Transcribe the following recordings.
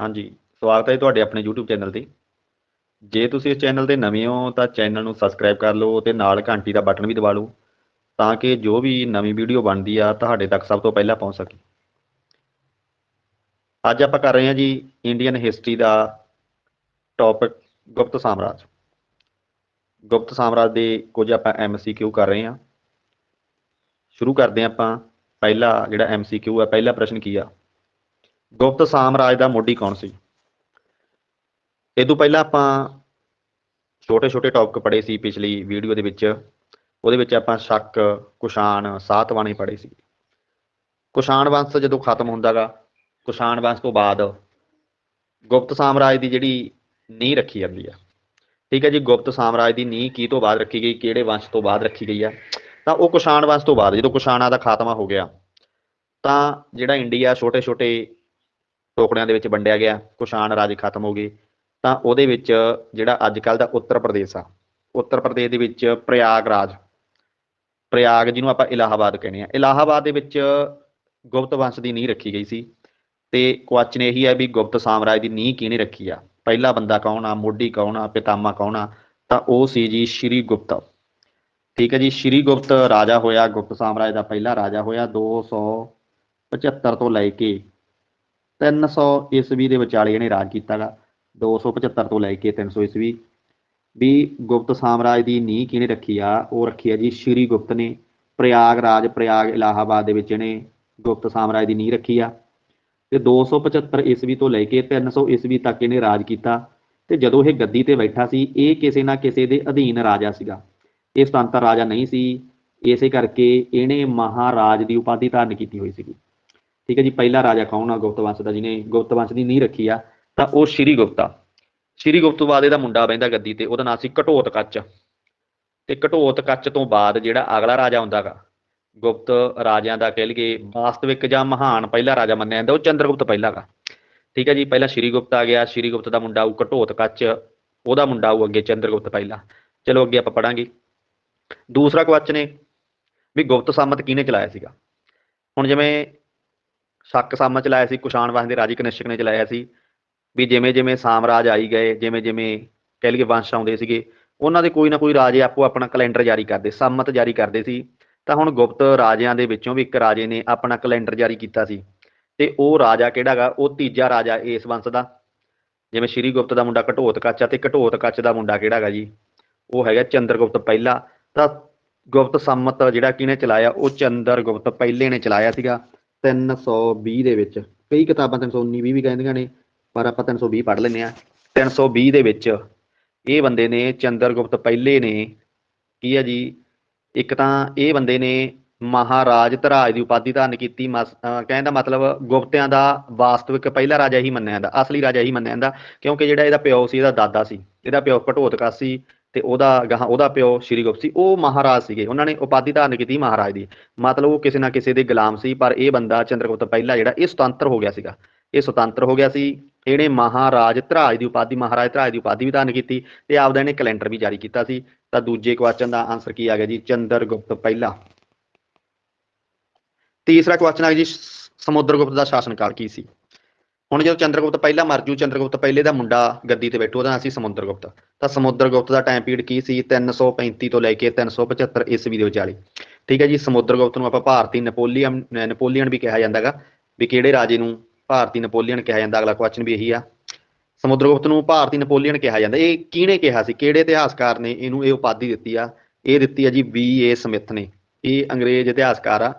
ਹਾਂਜੀ, ਸਵਾਗਤ ਹੈ ਜੀ ਤੁਹਾਡੇ ਆਪਣੇ YouTube ਚੈਨਲ ਤੇ। ਜੇ ਤੁਸੀਂ ਇਸ ਚੈਨਲ ਤੇ ਨਵੇਂ ਹੋ, ਤਾਂ ਚੈਨਲ ਨੂੰ ਸਬਸਕ੍ਰਾਈਬ ਕਰ ਲਓ ਤੇ ਨਾਲ ਘੰਟੀ ਦਾ ਬਟਨ ਵੀ ਦਬਾ ਲਓ, ਤਾਂ ਕਿ ਜੋ ਵੀ ਨਵੀਂ ਵੀਡੀਓ ਬਣਦੀ ਆ, ਤੁਹਾਡੇ ਤੱਕ ਸਭ ਤੋਂ ਪਹਿਲਾਂ ਪਹੁੰਚ ਸਕੇ। ਅੱਜ ਆਪਾਂ ਕਰ ਰਹੇ ਹਾਂ ਜੀ ਇੰਡੀਅਨ ਹਿਸਟਰੀ ਦਾ ਟੌਪਿਕ ਗੁਪਤ ਸਾਮਰਾਜ। ਗੁਪਤ ਸਾਮਰਾਜ ਦੇ ਕੁਝ ਆਪਾਂ ਐਮਸੀਕਿਊ ਕਰ ਰਹੇ ਹਾਂ। ਸ਼ੁਰੂ ਕਰਦੇ ਹਾਂ ਆਪਾਂ। ਪਹਿਲਾ ਜਿਹੜਾ ਐਮਸੀਕਿਊ ਆ, ਪਹਿਲਾ ਪ੍ਰਸ਼ਨ ਕੀ ਆ? ਗੁਪਤ ਸਾਮਰਾਜ ਦਾ ਮੋਢੀ ਕੌਣ ਸੀ? ਇਹ ਤੋਂ ਪਹਿਲਾਂ ਆਪਾਂ ਛੋਟੇ ਛੋਟੇ ਟੌਪਿਕ ਪੜ੍ਹੇ ਸੀ ਪਿਛਲੀ ਵੀਡੀਓ ਦੇ ਵਿੱਚ। ਉਹਦੇ ਵਿੱਚ ਆਪਾਂ ਸ਼ੱਕ ਕੁਸ਼ਾਣ ਸਾਤਵਾਣੀ ਪੜ੍ਹੇ ਸੀ। ਕੁਸ਼ਾਣ ਵੰਸ਼ ਜਦੋਂ ਖਤਮ ਹੁੰਦਾਗਾ ਕੁਸ਼ਾਣ ਵੰਸ਼ ਤੋਂ ਬਾਅਦ ਗੁਪਤ ਸਾਮਰਾਜ ਦੀ ਜਿਹੜੀ ਨੀਂਹ ਰੱਖੀ ਜਾਂਦੀ ਆ। ਠੀਕ ਹੈ ਜੀ, ਗੁਪਤ ਸਾਮਰਾਜ ਦੀ ਨੀਂਹ ਕੀ ਤੋਂ ਬਾਅਦ ਰੱਖੀ ਗਈ, ਕਿਹੜੇ ਵੰਸ਼ ਤੋਂ ਬਾਅਦ ਰੱਖੀ ਗਈ ਆ? ਤਾਂ ਉਹ ਕੁਸ਼ਾਣ ਵੰਸ਼ ਤੋਂ ਬਾਅਦ, ਜਦੋਂ ਕੁਸ਼ਾਣਾਂ ਦਾ ਖਾਤਮਾ ਹੋ ਗਿਆ, ਤਾਂ ਜਿਹੜਾ ਇੰਡੀਆ ਛੋਟੇ ਛੋਟੇ ਟੋਕੜਿਆਂ ਦੇ ਵਿੱਚ ਵੰਡਿਆ ਗਿਆ ਕੁਸ਼ਾਣ ਰਾਜ ਖਤਮ ਹੋ ਗਏ। ਤਾਂ ਉਹਦੇ ਵਿੱਚ ਜਿਹੜਾ ਅੱਜ ਕੱਲ ਦਾ ਉੱਤਰ ਪ੍ਰਦੇਸ਼ ਆ, ਉੱਤਰ ਪ੍ਰਦੇਸ਼ ਦੇ ਵਿੱਚ ਪ੍ਰਯਾਗ ਰਾਜ ਪ੍ਰਯਾਗ ਜਿਹਨੂੰ ਆਪਾਂ ਇਲਾਹਾਬਾਦ ਕਹਿੰਦੇ ਆ। ਇਲਾਹਾਬਾਦ ਦੇ ਵਿੱਚ ਗੁਪਤ ਵੰਸ਼ ਦੀ ਨੀਂਹ ਰੱਖੀ ਗਈ ਸੀ। ਤੇ ਕੁਐਸਚਨ ਇਹੀ ਹੈ ਵੀ ਗੁਪਤ ਸਾਮਰਾਜ ਦੀ ਨੀਂਹ ਕਿਹਨੇ ਰੱਖੀ ਆ? ਪਹਿਲਾ ਬੰਦਾ ਕੌਣ ਆ? ਮੋਢੀ ਕੌਣ ਆ? ਪਿਤਾਮਾ ਕੌਣ ਆ? ਤਾਂ ਉਹ ਸੀ ਜੀ ਸ਼੍ਰੀ ਗੁਪਤ। ਠੀਕ ਹੈ ਜੀ, ਸ਼੍ਰੀ ਗੁਪਤ ਰਾਜਾ ਹੋਇਆ, ਗੁਪਤ ਸਾਮਰਾਜ ਦਾ ਪਹਿਲਾ ਰਾਜਾ ਹੋਇਆ 275 ਤੋਂ ਲੈ ਕੇ 300 ਈਸਵੀ ਦੇ ਵਿਚਾਲੇ ਇਹਨੇ ਰਾਜ ਕੀਤਾਗਾ 275 ਤੋਂ ਲੈ ਕੇ 300 ਈਸਵੀ ਵੀ ਗੁਪਤ ਸਾਮਰਾਜ ਦੀ ਨੀਂਹ ਕਿਹਨੇ ਰੱਖੀ ਆ? ਉਹ ਰੱਖੀ ਆ ਜੀ ਸ਼੍ਰੀ ਗੁਪਤ ਨੇ ਪ੍ਰਯਾਗ ਰਾਜ ਪ੍ਰਯਾਗ ਇਲਾਹਾਬਾਦ ਦੇ ਵਿੱਚ ਇਹਨੇ ਗੁਪਤ ਸਾਮਰਾਜ ਦੀ ਨੀਂਹ ਰੱਖੀ ਆ। ਤੇ 275 ਈਸਵੀ ਤੋਂ ਲੈ ਕੇ 300 ਈਸਵੀ ਤੱਕ ਇਹਨੇ ਰਾਜ ਕੀਤਾ। ਤੇ ਜਦੋਂ ਇਹ ਗੱਦੀ ਤੇ ਬੈਠਾ ਸੀ, ਇਹ ਕਿਸੇ ਨਾ ਕਿਸੇ ਦੇ ਅਧੀਨ ਰਾਜਾ ਸੀਗਾ। ਇਹ ਸੁਤੰਤਰ ਰਾਜਾ ਨਹੀਂ ਸੀ। ਇਸੇ ਕਰਕੇ ਇਹਨੇ ਮਹਾਰਾਜ ਦੀ ਉਪਾਧੀ ਧਾਰਨ ਕੀਤੀ ਹੋਈ ਸੀਗੀ। ਠੀਕ ਹੈ ਜੀ, ਪਹਿਲਾ ਰਾਜਾ ਕੌਣ ਆ? ਗੁਪਤ ਵੰਸ਼ ਦਾ ਜਿਹਨੇ ਗੁਪਤ ਵੰਸ਼ ਦੀ ਨੀਂਹ ਰੱਖੀ ਆ, ਤਾਂ ਉਹ ਸ਼੍ਰੀ ਗੁਪਤਾ। ਸ਼੍ਰੀ ਗੁਪਤ ਤੋਂ ਬਾਅਦ ਇਹਦਾ ਮੁੰਡਾ ਬਹਿੰਦਾ ਗੱਦੀ ਤੇ, ਉਹਦਾ ਨਾਂ ਸੀ ਘਟੋਤ ਕੱਚ। ਤੇ ਘਟੋਤ ਕੱਚ ਤੋਂ ਬਾਅਦ ਜਿਹੜਾ ਅਗਲਾ ਰਾਜਾ ਹੁੰਦਾਗਾ ਗੁਪਤ ਰਾਜਿਆਂ ਦਾ ਕਹਿ ਲਈਏ ਵਾਸਤਵਿਕ ਜਾਂ ਮਹਾਨ ਪਹਿਲਾ ਰਾਜਾ ਮੰਨਿਆ ਜਾਂਦਾ, ਉਹ ਚੰਦਰਗੁਪਤ ਪਹਿਲਾਗਾ ਠੀਕ ਹੈ ਜੀ, ਪਹਿਲਾਂ ਸ਼੍ਰੀ ਗੁਪਤ ਆ ਗਿਆ, ਸ਼੍ਰੀ ਗੁਪਤ ਦਾ ਮੁੰਡਾ ਉਹ ਘਟੋਤ ਕੱਚ, ਉਹਦਾ ਮੁੰਡਾ ਉਹ ਅੱਗੇ ਚੰਦਰਗੁਪਤ ਪਹਿਲਾ। ਚਲੋ ਅੱਗੇ ਆਪਾਂ ਪੜਾਂਗੇ। ਦੂਸਰਾ ਕੁਐਸਚਨ ਹੈ ਵੀ ਗੁਪਤ ਸਾਮਤ ਕਿਹਨੇ ਚਲਾਇਆ ਸੀਗਾ? ਹੁਣ ਜਿਵੇਂ ਸ਼ੱਕ ਸਾਮਤ ਚਲਾਇਆ ਸੀ ਕੁਸ਼ਾਣ ਵੰਸ਼ ਦੇ ਰਾਜੀ ਕਨਿਸ਼ਕ ਨੇ ਚਲਾਇਆ ਸੀ। ਵੀ ਜਿਵੇਂ ਜਿਵੇਂ ਸਾਮਰਾਜ ਆਈ ਗਏ, ਜਿਵੇਂ ਜਿਵੇਂ ਕਹਿ ਲਈਏ ਵੰਸ਼ ਆਉਂਦੇ ਸੀਗੇ, ਉਹਨਾਂ ਦੇ ਕੋਈ ਨਾ ਕੋਈ ਰਾਜੇ ਆਪੋ ਆਪਣਾ ਕੈਲੰਡਰ ਜਾਰੀ ਕਰਦੇ, ਸੰਮਤ ਜਾਰੀ ਕਰਦੇ ਸੀ। ਤਾਂ ਹੁਣ ਗੁਪਤ ਰਾਜਿਆਂ ਦੇ ਵਿੱਚੋਂ ਵੀ ਇੱਕ ਰਾਜੇ ਨੇ ਆਪਣਾ ਕੈਲੰਡਰ ਜਾਰੀ ਕੀਤਾ ਸੀ। ਤੇ ਉਹ ਰਾਜਾ ਕਿਹੜਾਗਾ ਉਹ ਤੀਜਾ ਰਾਜਾ ਇਸ ਵੰਸ਼ ਦਾ। ਜਿਵੇਂ ਸ਼੍ਰੀ ਗੁਪਤ ਦਾ ਮੁੰਡਾ ਘਟੋਤ ਕੱਚ ਆ ਤੇ ਘਟੋਤ ਕੱਚ ਦਾ ਮੁੰਡਾ ਕਿਹੜਾਗਾ ਜੀ? ਉਹ ਹੈਗਾ ਚੰਦਰਗੁਪਤ ਪਹਿਲਾ। ਤਾਂ ਗੁਪਤ ਸੰਮਤ ਜਿਹੜਾ ਕਿਹਨੇ ਚਲਾਇਆ, ਉਹ ਚੰਦਰਗੁਪਤ ਪਹਿਲੇ ਨੇ ਚਲਾਇਆ ਸੀਗਾ। 320 ਦੇ ਵਿੱਚ। ਕਈ ਕਿਤਾਬਾਂ 319 20 ਵੀ ਕਹਿੰਦੀਆਂ ਨੇ, ਪਰ ਆਪਾਂ 320 ਪੜ੍ਹ ਲੈਂਦੇ ਆ 320 ਦੇ ਵਿੱਚ ਇਹ ਬੰਦੇ ਨੇ ਚੰਦਰਗੁਪਤ ਪਹਿਲੇ ਨੇ, ਕੀ ਆ ਜੀ? ਇੱਕ ਤਾਂ ਇਹ ਬੰਦੇ ਨੇ ਮਹਾਰਾਜ ਧਰਾਜ ਦੀ ਉਪਾਧੀ ਧਾਰਨ ਕੀਤੀ, ਮਸ- ਅਹ ਕਹਿਣ ਦਾ ਮਤਲਬ ਗੁਪਤਿਆਂ ਦਾ ਵਾਸਤਵਿਕ ਪਹਿਲਾ ਰਾਜਾ ਹੀ ਮੰਨਿਆ ਜਾਂਦਾ, ਅਸਲੀ ਰਾਜਾ ਹੀ ਮੰਨਿਆ ਜਾਂਦਾ, ਕਿਉਂਕਿ ਜਿਹੜਾ ਇਹਦਾ ਪਿਓ ਸੀ, ਇਹਦਾ ਦਾਦਾ ਸੀ, ਇਹਦਾ ਪਿਓ ਘਟੋਤਕਾ ਸੀ ਤੇ ਉਹਦਾ ਗਾਹਾਂ, ਉਹਦਾ ਪਿਓ ਸ਼੍ਰੀ ਗੁਪਤ ਸੀ, ਉਹ ਮਹਾਰਾਜ ਸੀਗੇ। ਉਹਨਾਂ ਨੇ ਉਪਾਧੀ ਧਾਰਨ ਕੀਤੀ ਮਹਾਰਾਜ ਦੀ। ਮਤਲਬ ਉਹ ਕਿਸੇ ਨਾ ਕਿਸੇ ਦੇ ਗੁਲਾਮ ਸੀ, ਪਰ ਇਹ ਬੰਦਾ ਚੰਦਰਗੁਪਤ ਪਹਿਲਾ ਜਿਹੜਾ, ਇਹ ਸੁਤੰਤਰ ਹੋ ਗਿਆ ਸੀਗਾ। ਇਹ ਸੁਤੰਤਰ ਹੋ ਗਿਆ ਸੀ। ਇਹਨੇ ਮਹਾਰਾਜ ਧਰਾਜ ਦੀ ਉਪਾਧੀ, ਮਹਾਰਾਜ ਧਰਾਜ ਦੀ ਉਪਾਧੀ ਵੀ ਧਾਰਨ ਕੀਤੀ ਤੇ ਆਪਦਾ ਇਹਨੇ ਕੈਲੰਡਰ ਵੀ ਜਾਰੀ ਕੀਤਾ ਸੀ। ਤਾਂ ਦੂਜੇ ਕੁਐਸਚਨ ਦਾ ਆਨਸਰ ਕੀ ਆ ਗਿਆ ਜੀ? ਚੰਦਰਗੁਪਤ ਪਹਿਲਾ। ਤੀਸਰਾ ਕੁਐਸਚਨ ਆ ਗਿਆ ਜੀ, ਸ- ਸਮੁੰਦਰਗੁਪਤ ਦਾ ਸ਼ਾਸਨਕਾਲ ਕੀ ਸੀ? ਹੁਣ ਜਦੋਂ ਚੰਦਰਗੁਪਤ ਪਹਿਲਾ ਮਰ ਜੂ, ਚੰਦਰਗੁਪਤ ਪਹਿਲੇ ਦਾ ਮੁੰਡਾ ਗੱਦੀ ਤੇ ਬੈਠੂ, ਉਹਦਾ ਨਾਂ ਸੀ ਸਮੁੰਦਰਗੁਪਤ। ਤਾਂ ਸਮੁੰਦਰਗੁਪਤ ਦਾ ਟਾਈਮ ਪੀਰੀਅਡ ਕੀ ਸੀ? 335 ਤੋਂ ਲੈ ਕੇ 375 ਈਸਵੀ ਦੇ ਵਿਚਾਲੇ। ਠੀਕ ਹੈ ਜੀ, ਸਮੁੰਦਰਗੁਪਤ ਨੂੰ ਆਪਾਂ ਭਾਰਤੀ ਨੈਪੋਲੀਅਨ ਨੈਪੋਲੀਅਨ ਵੀ ਕਿਹਾ ਜਾਂਦਾਗਾ ਵੀ ਕਿਹੜੇ ਰਾਜੇ ਨੂੰ ਭਾਰਤੀ ਨੈਪੋਲੀਅਨ ਕਿਹਾ ਜਾਂਦਾ, ਅਗਲਾ ਕੁਐਸਚਨ ਵੀ ਇਹੀ ਆ। ਸਮੁੰਦਰਗੁਪਤ ਨੂੰ ਭਾਰਤੀ ਨੈਪੋਲੀਅਨ ਕਿਹਾ ਜਾਂਦਾ। ਇਹ ਕਿਹਨੇ ਕਿਹਾ ਸੀ? ਕਿਹੜੇ ਇਤਿਹਾਸਕਾਰ ਨੇ ਇਹਨੂੰ ਇਹ ਉਪਾਧੀ ਦਿੱਤੀ ਆ? ਇਹ ਦਿੱਤੀ ਆ ਜੀ ਬੀ ਏ. ਸਮਿਥ ਨੇ। ਇਹ ਅੰਗਰੇਜ਼ ਇਤਿਹਾਸਕਾਰ ਆ।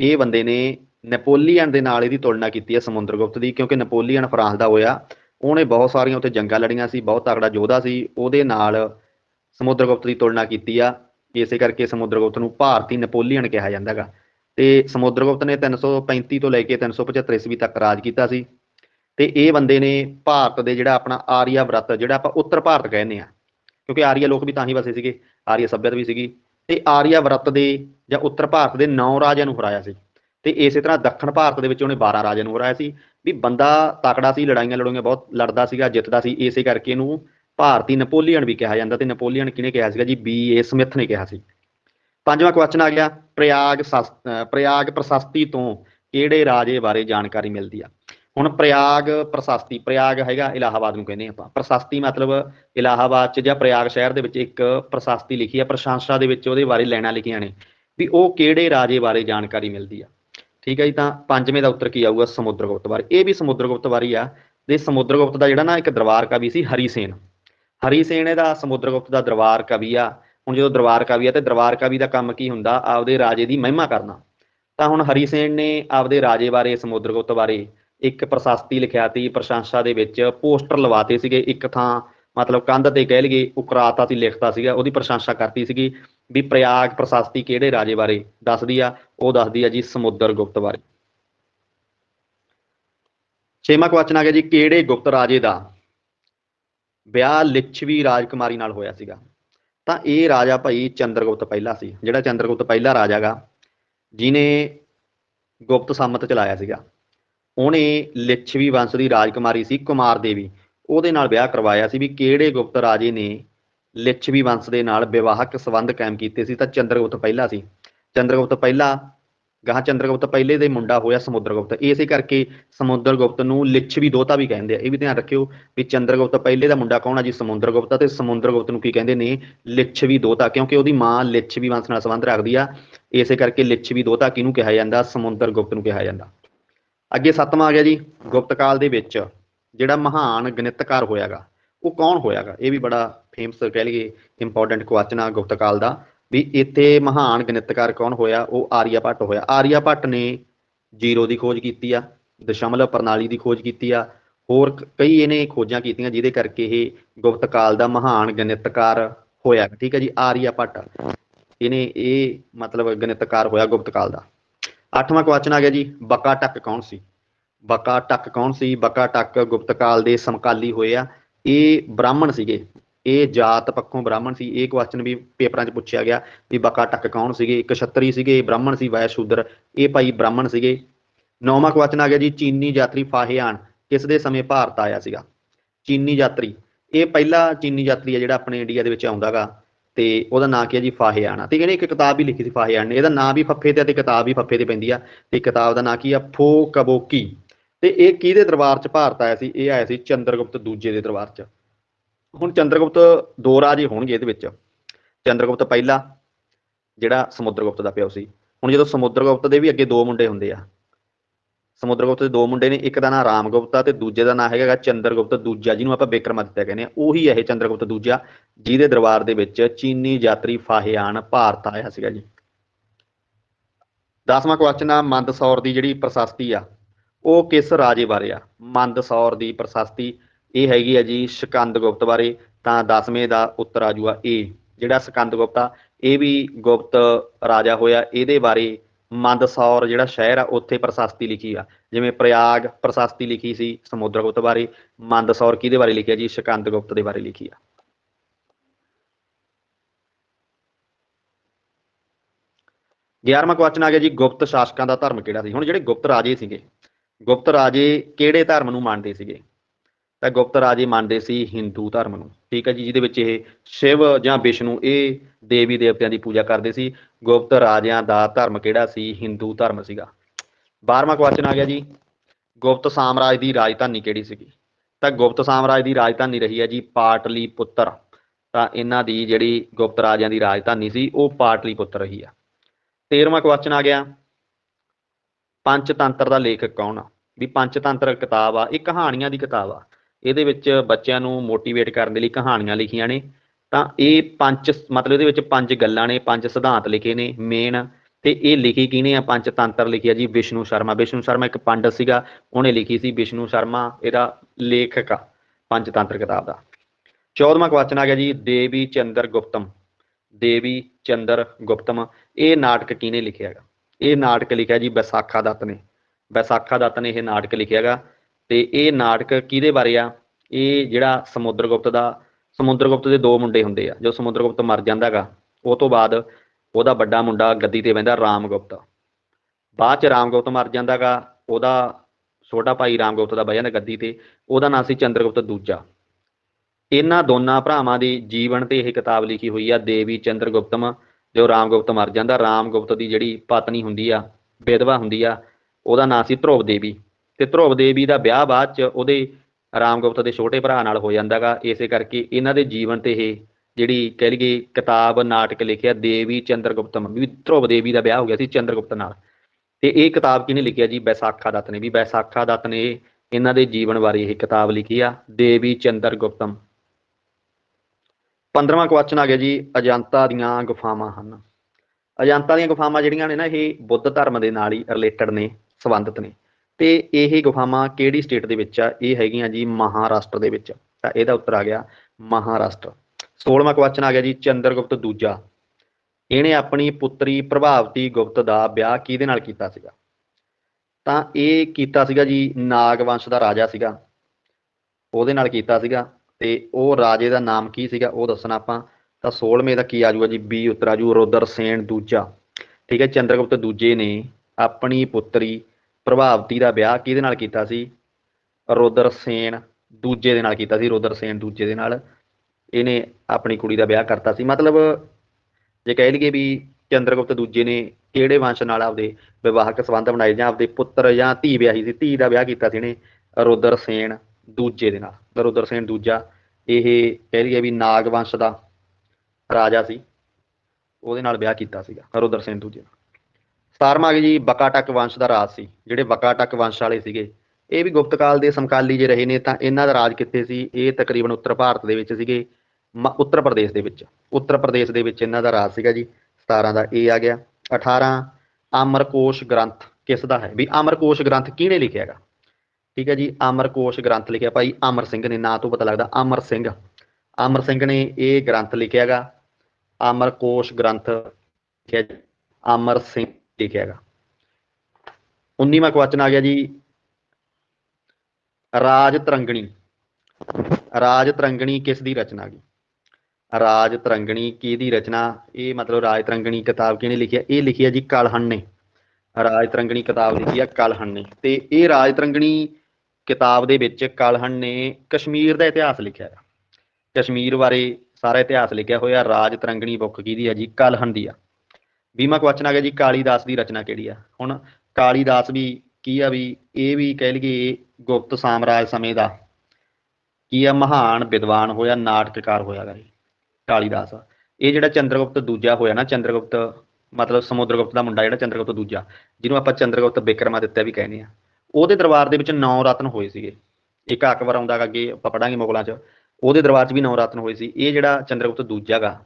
ਇਹ ਬੰਦੇ ਨੇ ਨੈਪੋਲੀਅਨ ਦੇ ਨਾਲ ਇਹਦੀ ਤੁਲਨਾ ਕੀਤੀ ਹੈ ਸਮੁੰਦਰਗੁਪਤ ਦੀ, ਕਿਉਂਕਿ ਨੈਪੋਲੀਅਨ ਫਰਾਂਸ ਦਾ ਹੋਇਆ, ਉਹਨੇ ਬਹੁਤ ਸਾਰੀਆਂ ਉੱਥੇ ਜੰਗਾਂ ਲੜੀਆਂ ਸੀ, ਬਹੁਤ ਤਕੜਾ ਯੋਧਾ ਸੀ, ਉਹਦੇ ਨਾਲ ਸਮੁੰਦਰਗੁਪਤ ਦੀ ਤੁਲਨਾ ਕੀਤੀ ਆ, ਇਸੇ ਕਰਕੇ ਸਮੁੰਦਰਗੁਪਤ ਨੂੰ ਭਾਰਤੀ ਨੈਪੋਲੀਅਨ ਕਿਹਾ ਜਾਂਦਾ ਜਾਂਦਾਗਾ ਤੇ ਸਮੁੰਦਰਗੁਪਤ ਨੇ 335 ਤੋਂ ਲੈ ਕੇ 375 ਈਸਵੀ ਤੱਕ ਰਾਜ ਕੀਤਾ ਸੀ। ਤੇ ਇਹ ਬੰਦੇ ਨੇ ਭਾਰਤ ਦੇ ਜਿਹੜਾ ਆਪਣਾ ਆਰੀਆ ਵਰਤ, ਜਿਹੜਾ ਆਪਾਂ ਉੱਤਰ ਭਾਰਤ ਕਹਿੰਦੇ ਆ ਕਿਉਂਕਿ ਆਰੀਆ ਲੋਕ ਵੀ ਤਾਂ ਹੀ ਵਸੇ ਸੀਗੇ, ਆਰੀਆ ਸੱਭਿਅਤ ਵੀ ਸੀਗੀ, ਤੇ ਆਰੀਆ ਵਰਤ ਦੇ ਜਾਂ ਉੱਤਰ ਭਾਰਤ ਦੇ ਨੌ ਰਾਜਿਆਂ ਨੂੰ ਹਰਾਇਆ ਸੀ। ਤੇ ਇਸੇ ਤਰ੍ਹਾਂ ਦੱਖਣ ਭਾਰਤ ਦੇ ਵਿੱਚ ਉਹਨੇ 12 ਰਾਜੇ ਨੂੰ ਹਰਾਇਆ ਸੀ, ਵੀ ਬੰਦਾ ਤਕੜਾ ਸੀ, ਲੜਾਈਆਂ ਲੜੋਈਆਂ ਬਹੁਤ ਲੜਦਾ ਸੀਗਾ, ਜਿੱਤਦਾ ਸੀ, ਇਸੇ ਕਰਕੇ ਇਹਨੂੰ ਭਾਰਤੀ ਨੈਪੋਲੀਅਨ ਵੀ ਕਿਹਾ ਜਾਂਦਾ ਤੇ ਨੈਪੋਲੀਅਨ ਕਿਹਨੇ ਕਿਹਾ ਸੀਗਾ ਜੀ? ਬੀ ਏ ਸਮਿਥ ਨੇ ਕਿਹਾ ਸੀ। ਪੰਜਵਾਂ ਕੁਐਸਚਨ ਆ ਗਿਆ, ਪ੍ਰਯਾਗ ਪ੍ਰਯਾਗ ਪ੍ਰਸ਼ਸਤੀ ਤੋਂ ਕਿਹੜੇ ਰਾਜੇ ਬਾਰੇ ਜਾਣਕਾਰੀ ਮਿਲਦੀ ਆ? ਹੁਣ ਪ੍ਰਯਾਗ ਪ੍ਰਸ਼ਾਸਤੀ, ਪ੍ਰਯਾਗ ਹੈਗਾ ਇਲਾਹਾਬਾਦ ਨੂੰ ਕਹਿੰਦੇ ਆਪਾਂ। ਪ੍ਰਸ਼ਾਸਤੀ ਮਤਲਬ ਇਲਾਹਾਬਾਦ ਚ ਜਾਂ ਪ੍ਰਯਾਗ ਸ਼ਹਿਰ ਦੇ ਵਿੱਚ ਇੱਕ ਪ੍ਰਸ਼ਾਸਤੀ ਲਿਖੀ ਆ, ਪ੍ਰਸ਼ੰਸਾ ਦੇ ਵਿੱਚ ਉਹਦੇ ਬਾਰੇ ਲੈਣਾ ਲਿਖੀਆਂ ਨੇ, ਵੀ ਉਹ ਕਿਹੜੇ ਰਾਜੇ ਬਾਰੇ ਜਾਣਕਾਰੀ ਮਿਲਦੀ ਆ? ਠੀਕ ਹੈ ਜੀ, ਤਾਂ ਪੰਜਵੇਂ ਦਾ ਉੱਤਰ ਕੀ ਆਊਗਾ? ਸਮੁੰਦਰਗੁਪਤ ਬਾਰੇ ਇਹ ਵੀ ਸਮੁੰਦਰਗੁਪਤ ਬਾਰੇ ਆ। ਤੇ ਸਮੁੰਦਰਗੁਪਤ ਦਾ ਜਿਹੜਾ ਨਾ ਇੱਕ ਦਰਬਾਰ ਕਵੀ ਸੀ ਹਰੀਸੇਨ ਹਰੀਸੇਨ ਇਹਦਾ ਸਮੁੰਦਰਗੁਪਤ ਦਾ ਦਰਬਾਰ ਕਵੀ ਆ। ਹੁਣ ਜਦੋਂ ਦਰਬਾਰ ਕਵੀ ਆ, ਤੇ ਦਰਬਾਰ ਕਵੀ ਦਾ ਕੰਮ ਕੀ ਹੁੰਦਾ? ਆਪਦੇ ਰਾਜੇ ਦੀ ਮਹਿਮਾ ਕਰਨਾ। ਤਾਂ ਹੁਣ ਹਰੀਸੇਨ ਨੇ ਆਪਦੇ ਰਾਜੇ ਬਾਰੇ, ਸਮੁੰਦਰਗੁਪਤ ਬਾਰੇ ਇੱਕ ਪ੍ਰਸ਼ਾਸਤੀ ਲਿਖਿਆ ਤੀ ਪ੍ਰਸ਼ੰਸਾ ਦੇ ਵਿੱਚ ਪੋਸਟਰ ਲਵਾਤੇ ਸੀਗੇ। ਇੱਕ ਥਾਂ ਮਤਲਬ ਕੰਧ ਤੇ ਕਹਿ ਲਈਏ, ਉਕਰਾਤਾ ਸੀ, ਲਿਖਤਾ ਸੀਗਾ। ਉਹਦੀ ਪ੍ਰਸ਼ੰਸਾ ਕਰਤੀ ਸੀਗੀ। ਵੀ ਪ੍ਰਯਾਗ ਪ੍ਰਸ਼ਾਸਤੀ ਕਿਹੜੇ ਰਾਜੇ ਬਾਰੇ ਦੱਸਦੀ ਆ? ਉਹ ਦੱਸਦੀ ਆ ਜੀ ਸਮੁੰਦਰ ਗੁਪਤ ਬਾਰੇ। ਛੇਵਾਂ ਕੁਐਸਚਨ ਆ ਗਿਆ ਜੀ, ਕਿਹੜੇ ਗੁਪਤ ਰਾਜੇ ਦਾ ਵਿਆਹ ਲਿਛਵੀ ਰਾਜਕੁਮਾਰੀ ਨਾਲ ਹੋਇਆ ਸੀਗਾ? ਤਾਂ ਇਹ ਰਾਜਾ ਭਾਈ ਚੰਦਰਗੁਪਤ ਪਹਿਲਾ ਸੀ, ਜਿਹੜਾ ਚੰਦਰਗੁਪਤ ਪਹਿਲਾ ਰਾਜਾ ਗਾ ਜਿਨੇ ਗੁਪਤ ਸੰਮਤ ਚਲਾਇਆ ਸੀਗਾ। ਉਹਨੇ ਲਿਛਵੀ ਵੰਸ਼ ਦੀ ਰਾਜਕੁਮਾਰੀ ਸੀ ਕੁਮਾਰ ਦੇਵੀ। ਉਹਦੇ ਨਾਲ ਵਿਆਹ ਕਰਵਾਇਆ ਸੀ ਵੀ ਕਿਹੜੇ ਗੁਪਤ ਰਾਜੇ ਨੇ ਲਿੱਛਵੀ ਵੰਸ਼ ਦੇ ਨਾਲ ਵਿਵਾਹਕ ਸੰਬੰਧ ਕਾਇਮ ਕੀਤੇ ਸੀ, ਤਾਂ ਚੰਦਰਗੁਪਤ ਪਹਿਲਾ ਸੀ। ਚੰਦਰਗੁਪਤ ਪਹਿਲਾ, ਗਾਹ ਚੰਦਰਗੁਪਤ ਪਹਿਲੇ ਦੇ ਮੁੰਡਾ ਹੋਇਆ ਸਮੁੰਦਰਗੁਪਤ। ਇਸੇ ਕਰਕੇ ਸਮੁੰਦਰਗੁਪਤ ਨੂੰ ਲਿੱਛਵੀ ਦੋਤਾ ਵੀ ਕਹਿੰਦੇ ਆ। ਇਹ ਵੀ ਧਿਆਨ ਰੱਖਿਓ ਵੀ ਚੰਦਰਗੁਪਤ ਪਹਿਲੇ ਦਾ ਮੁੰਡਾ ਕੌਣ ਆ ਜੀ, ਸਮੁੰਦਰਗੁਪਤ ਤੇ ਸਮੁੰਦਰਗੁਪਤ ਨੂੰ ਕੀ ਕਹਿੰਦੇ ਨੇ ਲਿੱਛਵੀ ਦੋਤਾ, ਕਿਉਂਕਿ ਉਹਦੀ ਮਾਂ ਲਿੱਛਵੀ ਵੰਸ਼ ਨਾਲ ਸੰਬੰਧ ਰੱਖਦੀ ਆ। ਇਸੇ ਕਰਕੇ ਲਿੱਛਵੀ ਦੋਤਾ ਕਿਹਨੂੰ ਕਿਹਾ ਜਾਂਦਾ? ਸਮੁੰਦਰਗੁਪਤ ਨੂੰ ਕਿਹਾ ਜਾਂਦਾ। ਅੱਗੇ ਸੱਤਵਾਂ ਆ ਗਿਆ ਜੀ ਗੁਪਤ ਕਾਲ ਦੇ ਵਿੱਚ ਜਿਹੜਾ ਮਹਾਨ ਗਣਿਤਕਾਰ ਹੋਇਆਗਾ, ਉਹ ਕੌਣ ਹੋਇਆਗਾ? ਇਹ ਵੀ ਬੜਾ ਫੇਮਸ ਕਹਿ ਲਈਏ ਇੰਪੋਰਟੈਂਟ ਕੁਐਸਚਨ ਆ ਗੁਪਤ ਕਾਲ ਦਾ, ਵੀ ਇੱਥੇ ਮਹਾਨ ਗਣਿਤਕਾਰ ਕੌਣ ਹੋਇਆ? ਉਹ ਆਰੀਆ ਭੱਟ ਹੋਇਆ। ਆਰੀਆ ਭੱਟ ਨੇ ਜ਼ੀਰੋ ਦੀ ਖੋਜ ਕੀਤੀ ਆ, ਦਸ਼ਮਲਵ ਪ੍ਰਣਾਲੀ ਦੀ ਖੋਜ ਕੀਤੀ ਆ, ਹੋਰ ਕਈ ਇਹਨੇ ਖੋਜਾਂ ਕੀਤੀਆਂ ਜਿਹਦੇ ਕਰਕੇ ਇਹ ਗੁਪਤ ਕਾਲ ਦਾ ਮਹਾਨ ਗਣਿਤਕਾਰ ਹੋਇਆ। ਠੀਕ ਹੈ ਜੀ, ਆਰੀਆ ਭੱਟ। ਇਹਨੇ ਇਹ ਮਤਲਬ ਗਣਿਤਕਾਰ ਹੋਇਆ ਗੁਪਤ ਕਾਲ ਦਾ। ਅੱਠਵਾਂ ਕੁਐਸਚਨ ਆ ਗਿਆ ਜੀ, ਬਕਾ ਟੱਕ ਕੌਣ ਸੀ? ਬਕਾ ਟੱਕ ਕੌਣ ਸੀ? ਬਕਾ ਟੱਕ ਗੁਪਤ ਕਾਲ ਦੇ ਸਮਕਾਲੀ ਹੋਏ ਆ। ਇਹ ਬ੍ਰਾਹਮਣ ਸੀਗੇ। ਇਹ ਜਾਤ ਪੱਖੋਂ ਬ੍ਰਾਹਮਣ ਸੀ। ਇਹ ਕੁਐਸਚਨ ਵੀ ਪੇਪਰਾਂ 'ਚ ਪੁੱਛਿਆ ਗਿਆ ਵੀ ਬਕਾ ਟੱਕ ਕੌਣ ਸੀਗੇ? ਇੱਕ ਛੱਤਰੀ ਸੀਗੇ ਬ੍ਰਾਹਮਣ ਸੀ ਵੈਸ਼ ਸ਼ੂਦਰ। ਇਹ ਭਾਈ ਬ੍ਰਾਹਮਣ ਸੀਗੇ। ਨੌਵਾਂ ਕੁਐਸਚਨ ਆ ਗਿਆ ਜੀ, ਚੀਨੀ ਯਾਤਰੀ ਫਾਹਿਆਨ। ਕਿਸ ਦੇ ਸਮੇਂ ਭਾਰਤ ਆਇਆ ਸੀਗਾ? ਚੀਨੀ ਯਾਤਰੀ। ਇਹ ਪਹਿਲਾ ਚੀਨੀ ਯਾਤਰੀ ਆ ਜਿਹੜਾ ਆਪਣੇ ਇੰਡੀਆ ਦੇ ਵਿੱਚ ਆਉਂਦਾਗਾ ਤੇ ਉਹਦਾ ਨਾਂ ਕੀ ਹੈ ਜੀ? ਫਾਹਿਆਨ ਆ। ਤੇ ਇਹਨੇ ਇੱਕ ਕਿਤਾਬ ਵੀ ਲਿਖੀ ਸੀ, ਫਾਹਿਆਨ ਨੇ। ਇਹਦਾ ਨਾਂ ਵੀ ਫੱਫੇ ਤੇ ਆ ਤੇ ਕਿਤਾਬ ਵੀ ਫੱਫੇ ਤੇ ਪੈਂਦੀ ਆ। ਤੇ ਕਿਤਾਬ ਦਾ ਨਾਂ ਕੀ ਆ? ਫੋ ਕਬੋਕੀ। ਤੇ ਇਹ ਕਿਹਦੇ ਦਰਬਾਰ 'ਚ ਭਾਰਤ ਆਇਆ ਸੀ? ਇਹ ਆਇਆ ਸੀ ਚੰਦਰਗੁਪਤ ਦੂਜੇ ਦੇ ਦਰਬਾਰ 'ਚ। ਹੁਣ ਚੰਦਰਗੁਪਤ ਦੋ ਰਾਜੇ ਹੋਣਗੇ ਇਹਦੇ ਵਿੱਚ। ਚੰਦਰਗੁਪਤ ਪਹਿਲਾ, ਜਿਹੜਾ ਸਮੁੰਦਰਗੁਪਤ ਦਾ ਪਿਓ ਸੀ। ਹੁਣ ਜਦੋਂ ਸਮੁੰਦਰਗੁਪਤ ਦੇ ਵੀ ਅੱਗੇ ਦੋ ਮੁੰਡੇ ਹੁੰਦੇ ਆ। ਸਮੁੰਦਰਗੁਪਤ ਦੇ ਦੋ ਮੁੰਡੇ ਨੇ, ਇੱਕ ਦਾ ਨਾਂ ਰਾਮਗੁਪਤਾ ਤੇ ਦੂਜੇ ਦਾ ਨਾਂ ਹੈਗਾ ਗਾ ਚੰਦਰਗੁਪਤ ਦੂਜਾ, ਜਿਹਨੂੰ ਆਪਾਂ ਵਿਕਰਮਾਦਿੱਤਿਆ ਕਹਿੰਦੇ ਆ। ਉਹੀ ਇਹ ਚੰਦਰਗੁਪਤ ਦੂਜਾ, ਜਿਹਦੇ ਦਰਬਾਰ ਦੇ ਵਿੱਚ ਚੀਨੀ ਯਾਤਰੀ ਫਾਹਿਆਨ ਭਾਰਤ ਆਇਆ ਸੀਗਾ ਜੀ। ਦਸਵਾਂ ਕੁਐਸਚਨ ਆ, ਮੰਦਸੌਰ ਦੀ ਜਿਹੜੀ ਪ੍ਰਸ਼ਸਤੀ ਆ, ਉਹ ਕਿਸ ਰਾਜੇ ਬਾਰੇ ਆ? ਮੰਦਸੌਰ ਦੀ ਪ੍ਰਸ਼ਸਤੀ ਇਹ ਹੈਗੀ ਆ ਜੀ ਸਕੰਦਗੁਪਤ ਬਾਰੇ, ਤਾਂ 10ਵੇਂ ਦਾ ਉੱਤਰ ਆ ਜੂਗਾ ਏ। ਜਿਹੜਾ ਸਕੰਦਗੁਪਤ ਆ, ਇਹ ਵੀ ਗੁਪਤ ਰਾਜਾ ਹੋਇਆ। ਇਹਦੇ ਬਾਰੇ ਮੰਦਸੌਰ ਜਿਹੜਾ ਸ਼ਹਿਰ ਆ, ਉੱਥੇ ਪ੍ਰਸ਼ਸਤੀ ਲਿਖੀ ਆ। ਜਿਵੇਂ ਪ੍ਰਯਾਗ ਪ੍ਰਸ਼ਸਤੀ ਲਿਖੀ ਸੀ ਸਮੁੰਦਰਗੁਪਤ ਬਾਰੇ, ਮੰਦਸੌਰ ਕਿਹਦੇ ਬਾਰੇ ਲਿਖਿਆ ਜੀ? ਸਕੰਦਗੁਪਤ ਦੇ ਬਾਰੇ ਲਿਖੀ ਆ। ਗਿਆਰਵਾਂ ਕੁਐਸਚਨ ਆ ਗਿਆ ਜੀ, ਗੁਪਤ ਸ਼ਾਸਕਾਂ ਦਾ ਧਰਮ ਕਿਹੜਾ ਸੀ? ਹੁਣ ਜਿਹੜੇ ਗੁਪਤ ਰਾਜੇ ਸੀਗੇ, ਗੁਪਤ ਰਾਜੇ ਕਿਹੜੇ ਧਰਮ ਨੂੰ ਮੰਨਦੇ ਸੀਗੇ? ਤਾਂ ਗੁਪਤ ਰਾਜੇ ਮੰਨਦੇ ਸੀ ਹਿੰਦੂ ਧਰਮ ਨੂੰ। ਠੀਕ ਹੈ ਜੀ, ਜਿਹਦੇ ਵਿੱਚ ਇਹ ਸ਼ਿਵ ਜਾਂ ਵਿਸ਼ਨੂੰ, ਇਹ ਦੇਵੀ ਦੇਵਤਿਆਂ ਦੀ ਪੂਜਾ ਕਰਦੇ ਸੀ। ਗੁਪਤ ਰਾਜਿਆਂ ਦਾ ਧਰਮ ਕਿਹੜਾ ਸੀ? ਹਿੰਦੂ ਧਰਮ ਸੀਗਾ। 12ਵਾਂ ਕੁਐਸਚਨ ਆ ਗਿਆ ਜੀ। ਗੁਪਤ ਸਾਮਰਾਜ ਦੀ ਰਾਜਧਾਨੀ ਕਿਹੜੀ ਸੀਗੀ? ਤਾਂ ਗੁਪਤ ਸਾਮਰਾਜ ਦੀ ਰਾਜਧਾਨੀ ਰਹੀ ਹੈ ਜੀ ਪਾਟਲੀਪੁੱਤਰ। ਤਾਂ ਇਹਨਾਂ ਦੀ ਜਿਹੜੀ ਗੁਪਤ ਰਾਜਿਆਂ ਦੀ ਰਾਜਧਾਨੀ ਸੀ, ਉਹ ਪਾਟਲੀਪੁੱਤਰ ਰਹੀ ਆ। 13ਵਾਂ ਕੁਐਸਚਨ ਆ ਗਿਆ। ਪੰਚਤੰਤਰ ਦਾ ਲੇਖਕ ਕੌਣ ਆ? ਵੀ ਪੰਚਤੰਤਰ ਕਿਤਾਬ ਆ, ਇਹ ਕਹਾਣੀਆਂ ਦੀ ਕਿਤਾਬ ਆ। ਇਹਦੇ ਵਿੱਚ ਬੱਚਿਆਂ ਨੂੰ ਮੋਟੀਵੇਟ ਕਰਨ ਦੇ ਲਈ ਕਹਾਣੀਆਂ ਲਿਖੀਆਂ ਨੇ। ਤਾਂ ਇਹ ਪੰਜ ਮਤਲਬ ਇਹਦੇ ਵਿੱਚ ਪੰਜ ਗੱਲਾਂ ਨੇ, ਪੰਜ ਸਿਧਾਂਤ ਲਿਖੇ ਨੇ ਮੇਨ ਤੇ ਇਹ ਲਿਖੀ ਕਿਹਨੇ ਆ? ਪੰਚਤੰਤਰ ਲਿਖੀ ਆ ਜੀ, ਵਿਸ਼ਨੂੰ ਸ਼ਰਮਾ। ਵਿਸ਼ਨੂੰ ਸ਼ਰਮਾ ਇੱਕ ਪੰਡਤ ਸੀਗਾ, ਉਹਨੇ ਲਿਖੀ ਸੀ ਵਿਸ਼ਨੂੰ ਸ਼ਰਮਾ, ਇਹਦਾ ਲੇਖਕ ਆ ਪੰਚਤੰਤਰ ਕਿਤਾਬ ਦਾ। 14ਵਾਂ ਕੁਐਸਚਨ ਆ ਗਿਆ ਜੀ, ਦੇਵੀ ਚੰਦਰ ਗੁਪਤਮ। ਦੇਵੀ ਚੰਦਰ ਗੁਪਤਮ, ਇਹ ਨਾਟਕ ਕਿਹਨੇ ਲਿਖਿਆ ਹੈਗਾ? ਇਹ ਨਾਟਕ ਲਿਖਿਆ ਜੀ ਵਿਸਾਖਾ ਦੱਤ ਨੇ। ਵਿਸਾਖਾ ਦੱਤ ਨੇ ਇਹ ਨਾਟਕ ਲਿਖਿਆ ਹੈਗਾ। ਤੇ ਇਹ ਨਾਟਕ ਕਿਹਦੇ ਬਾਰੇ ਆ? ਇਹ ਜਿਹੜਾ ਸਮੁੰਦਰਗੁਪਤ ਦਾ, ਸਮੁੰਦਰਗੁਪਤ ਦੇ ਦੋ ਮੁੰਡੇ ਹੁੰਦੇ ਆ ਜਦੋਂ ਸਮੁੰਦਰਗੁਪਤ ਮਰ ਜਾਂਦਾ ਹੈਗਾ ਉਹ ਤੋਂ ਬਾਅਦ ਉਹਦਾ ਵੱਡਾ ਮੁੰਡਾ ਗੱਦੀ ਤੇ ਬਹਿੰਦਾ ਰਾਮਗੁਪਤ। ਬਾਅਦ ਚ ਰਾਮਗੁਪਤ ਮਰ ਜਾਂਦਾ ਹੈਗਾ ਉਹਦਾ ਛੋਟਾ ਭਾਈ ਰਾਮਗੁਪਤ ਦਾ ਬਹਿ ਜਾਂਦਾ ਗੱਦੀ ਤੇ, ਉਹਦਾ ਨਾਂ ਸੀ ਚੰਦਰਗੁਪਤ ਦੂਜਾ। ਇਹਨਾਂ ਦੋਨਾਂ ਭਰਾਵਾਂ ਦੀ ਜੀਵਨ ਤੇ ਇਹ ਕਿਤਾਬ ਲਿਖੀ ਹੋਈ ਆ, ਦੇਵੀ ਚੰਦਰਗੁਪਤਮ, ਜੋ ਰਾਮਗੁਪਤ ਮਰ ਜਾਂਦਾ, ਰਾਮਗੁਪਤ ਦੀ ਜਿਹੜੀ ਪਤਨੀ ਹੁੰਦੀ ਆ, ਵਿਧਵਾ ਹੁੰਦੀ ਆ, ਉਹਦਾ ਨਾਂ ਸੀ ਧਰੋਵ ਦੇਵੀ। ਤੇ ਧਰੁਵ ਦੇਵੀ ਦਾ ਵਿਆਹ ਬਾਅਦ ਚ ਉਹਦੇ ਰਾਮਗੁਪਤ ਦੇ ਛੋਟੇ ਭਰਾ ਨਾਲ ਹੋ ਜਾਂਦਾਗਾ ਇਸੇ ਕਰਕੇ ਇਹਨਾਂ ਦੇ ਜੀਵਨ ਤੇ ਇਹ ਜਿਹੜੀ ਕਹਿ ਲਈਏ ਕਿਤਾਬ, ਨਾਟਕ ਲਿਖਿਆ, ਦੇਵੀ ਚੰਦਰਗੁਪਤਮ ਵੀ ਧਰੁਵ ਦੇਵੀ ਦਾ ਵਿਆਹ ਹੋ ਗਿਆ ਸੀ ਚੰਦਰਗੁਪਤ ਨਾਲ। ਤੇ ਇਹ ਕਿਤਾਬ ਕਿਹਨੇ ਲਿਖਿਆ ਜੀ? ਬੈਸਾਖਾ ਦੱਤ ਨੇ। ਵੀ ਬੈਸਾਖਾ ਦੱਤ ਨੇ ਇਹਨਾਂ ਦੇ ਜੀਵਨ ਬਾਰੇ ਇਹ ਕਿਤਾਬ ਲਿਖੀ ਆ, ਦੇਵੀ ਚੰਦਰਗੁਪਤਮ। 15ਵਾਂ ਕੁਐਸਚਨ ਆ ਗਿਆ ਜੀ, ਅਜੰਤਾ ਦੀਆਂ ਗੁਫਾਵਾਂ ਹਨ। ਅਜੰਤਾ ਦੀਆਂ ਗੁਫਾਵਾਂ ਜਿਹੜੀਆਂ ਨੇ ਨਾ, ਇਹ ਬੁੱਧ ਧਰਮ ਦੇ ਨਾਲ ਹੀ ਰਿਲੇਟਡ ਨੇ, ਸੰਬੰਧਿਤ ਨੇ। ਤੇ ਇਹ ਗੁਫਾਵਾਂ ਕਿਹੜੀ ਸਟੇਟ ਦੇ ਵਿੱਚ ਆ? ਇਹ ਹੈਗੀਆਂ ਜੀ ਮਹਾਰਾਸ਼ਟਰ ਦੇ ਵਿੱਚ। ਤਾਂ ਇਹਦਾ ਉੱਤਰ ਆ ਗਿਆ ਮਹਾਰਾਸ਼ਟਰ। 16ਵਾਂ ਕੁਐਸਚਨ ਆ ਗਿਆ ਜੀ ਚੰਦਰਗੁਪਤ ਦੂਜਾ। ਇਹਨੇ ਆਪਣੀ ਪੁੱਤਰੀ ਪ੍ਰਭਾਵਤੀ ਗੁਪਤ ਦਾ ਵਿਆਹ ਕਿਹਦੇ ਨਾਲ ਕੀਤਾ ਸੀਗਾ? ਤਾਂ ਇਹ ਕੀਤਾ ਸੀਗਾ ਜੀ ਨਾਗਵੰਸ਼ ਦਾ ਰਾਜਾ ਸੀਗਾ। ਉਹਦੇ ਨਾਲ ਕੀਤਾ ਸੀਗਾ ਤੇ ਉਹ ਰਾਜੇ ਦਾ ਨਾਮ ਕੀ ਸੀਗਾ ਉਹ ਦੱਸਣਾ ਆਪਾਂ। ਤਾਂ 16ਵੇਂ ਦਾ ਕੀ ਆਜੂਗਾ ਜੀ? ਬੀ ਉੱਤਰ ਆ ਜਾਊ ਰੁਦਰ ਸੇਨ ਦੂਜਾ। ਠੀਕ ਹੈ, ਚੰਦਰਗੁਪਤ ਦੂਜੇ ਨੇ ਆਪਣੀ ਪੁੱਤਰੀ ਪ੍ਰਭਾਵਤੀ ਦਾ ਵਿਆਹ ਕਿਹਦੇ ਨਾਲ ਕੀਤਾ ਸੀ? ਰੁਦਰ ਸੇਨ ਦੂਜੇ ਦੇ ਨਾਲ ਕੀਤਾ ਸੀ, ਰੁਦਰ ਸੇਨ ਦੂਜੇ ਦੇ ਨਾਲ। ਇਹਨੇ ਆਪਣੀ ਕੁੜੀ ਦਾ ਵਿਆਹ ਕਰਤਾ ਸੀ। ਮਤਲਬ ਜੇ ਕਹਿ ਲਈਏ ਵੀ ਚੰਦਰਗੁਪਤ ਦੂਜੇ ਨੇ ਕਿਹੜੇ ਵੰਸ਼ ਨਾਲ ਆਪਦੇ ਵਿਵਾਹਕ ਸੰਬੰਧ ਬਣਾਏ ਜਾਂ ਆਪਦੇ ਪੁੱਤਰ ਜਾਂ ਧੀ ਵਿਆਹੀ ਸੀ? ਧੀ ਦਾ ਵਿਆਹ ਕੀਤਾ ਸੀ ਇਹਨੇ ਰੁਦਰ ਸੇਨ ਦੂਜੇ ਦੇ ਨਾਲ। ਰੁਦਰ ਸੇਨ ਦੂਜਾ, ਇਹ ਕਹਿ ਲਈਏ ਵੀ ਨਾਗ ਵੰਸ਼ ਦਾ ਰਾਜਾ ਸੀ। ਉਹਦੇ ਨਾਲ ਵਿਆਹ ਕੀਤਾ ਸੀਗਾ, ਰੁਦਰ ਸੇਨ ਦੂਜੇ ਨਾਲ। ਸਤਾਰਵਾਂ ਜੀ ਬਕਾਟਕ ਵੰਸ਼ ਦਾ ਰਾਜ ਸੀ ਜਿਹੜੇ ਬਕਾਟਕ ਵੰਸ਼ ਵਾਲੇ ਸੀਗੇ। ਇਹ ਵੀ ਗੁਪਤ ਕਾਲ ਦੇ ਸਮਕਾਲੀ ਜੇ ਰਹੇ ਨੇ ਤਾਂ ਇਹਨਾਂ ਦਾ ਰਾਜ ਕਿੱਥੇ ਸੀ? ਇਹ ਤਕਰੀਬਨ ਉੱਤਰ ਭਾਰਤ ਦੇ ਵਿੱਚ ਸੀਗੇ ਮ- ਉੱਤਰ ਪ੍ਰਦੇਸ਼ ਦੇ ਵਿੱਚ। ਉੱਤਰ ਪ੍ਰਦੇਸ਼ ਦੇ ਵਿੱਚ ਇਹਨਾਂ ਦਾ ਰਾਜ ਸੀਗਾ ਜੀ 17 ਦਾ ਇਹ ਆ ਗਿਆ। 18 ਅਮਰਕੋਸ਼ ਗ੍ਰੰਥ ਕਿਸ ਦਾ ਹੈ? ਵੀ ਅਮਰਕੋਸ਼ ਗ੍ਰੰਥ ਕਿਹਨੇ ਲਿਖਿਆ ਹੈਗਾ? ਠੀਕ ਹੈ ਜੀ ਅਮਰਕੋਸ਼ ਗ੍ਰੰਥ ਲਿਖਿਆ ਭਾਈ ਅਮਰ ਸਿੰਘ ਨੇ ਨਾਂ ਤੋਂ ਪਤਾ ਲੱਗਦਾ ਅਮਰ ਸਿੰਘ। ਅਮਰ ਸਿੰਘ ਨੇ ਇਹ ਗ੍ਰੰਥ ਲਿਖਿਆ ਹੈਗਾ। ਅਮਰਕੋਸ਼ ਗ੍ਰੰਥ ਲਿਖਿਆ ਜੀ, ਅਮਰ ਸਿੰਘ ਲਿਖਿਆ ਹੈਗਾ। 19ਵਾਂ ਕੁਐਸਚਨ ਆ ਗਿਆ ਜੀ। ਰਾਜ ਤਰੰਗਣੀ। ਰਾਜ ਤਰੰਗਣੀ ਕਿਸ ਦੀ ਰਚਨਾ ਗਈ ਰਾਜ ਤਰੰਗਣੀ ਕਿਹਦੀ ਰਚਨਾ? ਇਹ ਮਤਲਬ ਰਾਜ ਤਰੰਗਣੀ ਕਿਤਾਬ ਕਿਹਨੇ ਲਿਖੀ ਹੈ ਇਹ ਲਿਖੀ ਹੈ ਜੀ ਕਲਹਣ ਨੇ ਰਾਜ ਤਰੰਗਣੀ ਕਿਤਾਬ ਲਿਖੀ ਹੈ ਕਲਹਣ ਨੇ ਤੇ ਇਹ ਰਾਜ ਤਰੰਗਣੀ ਕਿਤਾਬ ਦੇ ਵਿੱਚ ਕਲਹਣ ਨੇ ਕਸ਼ਮੀਰ ਦਾ ਇਤਿਹਾਸ ਲਿਖਿਆ ਹੈ ਕਸ਼ਮੀਰ ਬਾਰੇ ਸਾਰਾ ਇਤਿਹਾਸ ਲਿਖਿਆ ਹੋਇਆ। ਰਾਜ ਤਰੰਗਣੀ ਬੁੱਕ ਕਿਹਦੀ ਹੈ ਜੀ? ਕਲਹਣ ਦੀ ਆ। ਵੀਮਾ ਕੁਐਸਚਨ ਆ ਗਿਆ ਜੀ, ਕਾਲੀਦਾਸ ਦੀ ਰਚਨਾ ਕਿਹੜੀ ਆ? ਹੁਣ ਕਾਲੀਦਾਸ ਵੀ ਕੀ ਆ ਵੀ, ਇਹ ਵੀ ਕਹਿ ਲਈਏ ਗੁਪਤ ਸਾਮਰਾਜ ਸਮੇਂ ਦਾ। ਕੀ ਆ? ਮਹਾਨ ਵਿਦਵਾਨ ਹੋਇਆ, ਨਾਟਕਕਾਰ ਹੋਇਆ ਗਾ ਇਹ ਕਾਲੀਦਾਸ। ਇਹ ਜਿਹੜਾ ਚੰਦਰਗੁਪਤ ਦੂਜਾ ਹੋਇਆ ਨਾ, ਚੰਦਰਗੁਪਤ ਮਤਲਬ ਸਮੁੰਦਰਗੁਪਤ ਦਾ ਮੁੰਡਾ ਜਿਹੜਾ ਚੰਦਰਗੁਪਤ ਦੂਜਾ, ਜਿਹਨੂੰ ਆਪਾਂ ਚੰਦਰਗੁਪਤ ਬਿਕਰਮਾਦਿੱਤਿਆ ਵੀ ਕਹਿੰਦੇ ਆ। ਉਹਦੇ ਦਰਬਾਰ ਦੇ ਵਿੱਚ ਨੌ ਰਤਨ ਹੋਏ ਸੀਗੇ। ਇੱਕ ਅਕਬਰ ਆਉਂਦਾ ਗਾ ਅੱਗੇ, ਆਪਾਂ ਪੜਾਂਗੇ ਮੁਗਲਾਂ 'ਚ। ਉਹਦੇ ਦਰਬਾਰ 'ਚ ਵੀ ਨੌ ਰਤਨ ਹੋਏ ਸੀ। ਇਹ ਜਿਹੜਾ ਚੰਦਰਗੁਪਤ ਦੂਜਾ ਗਾ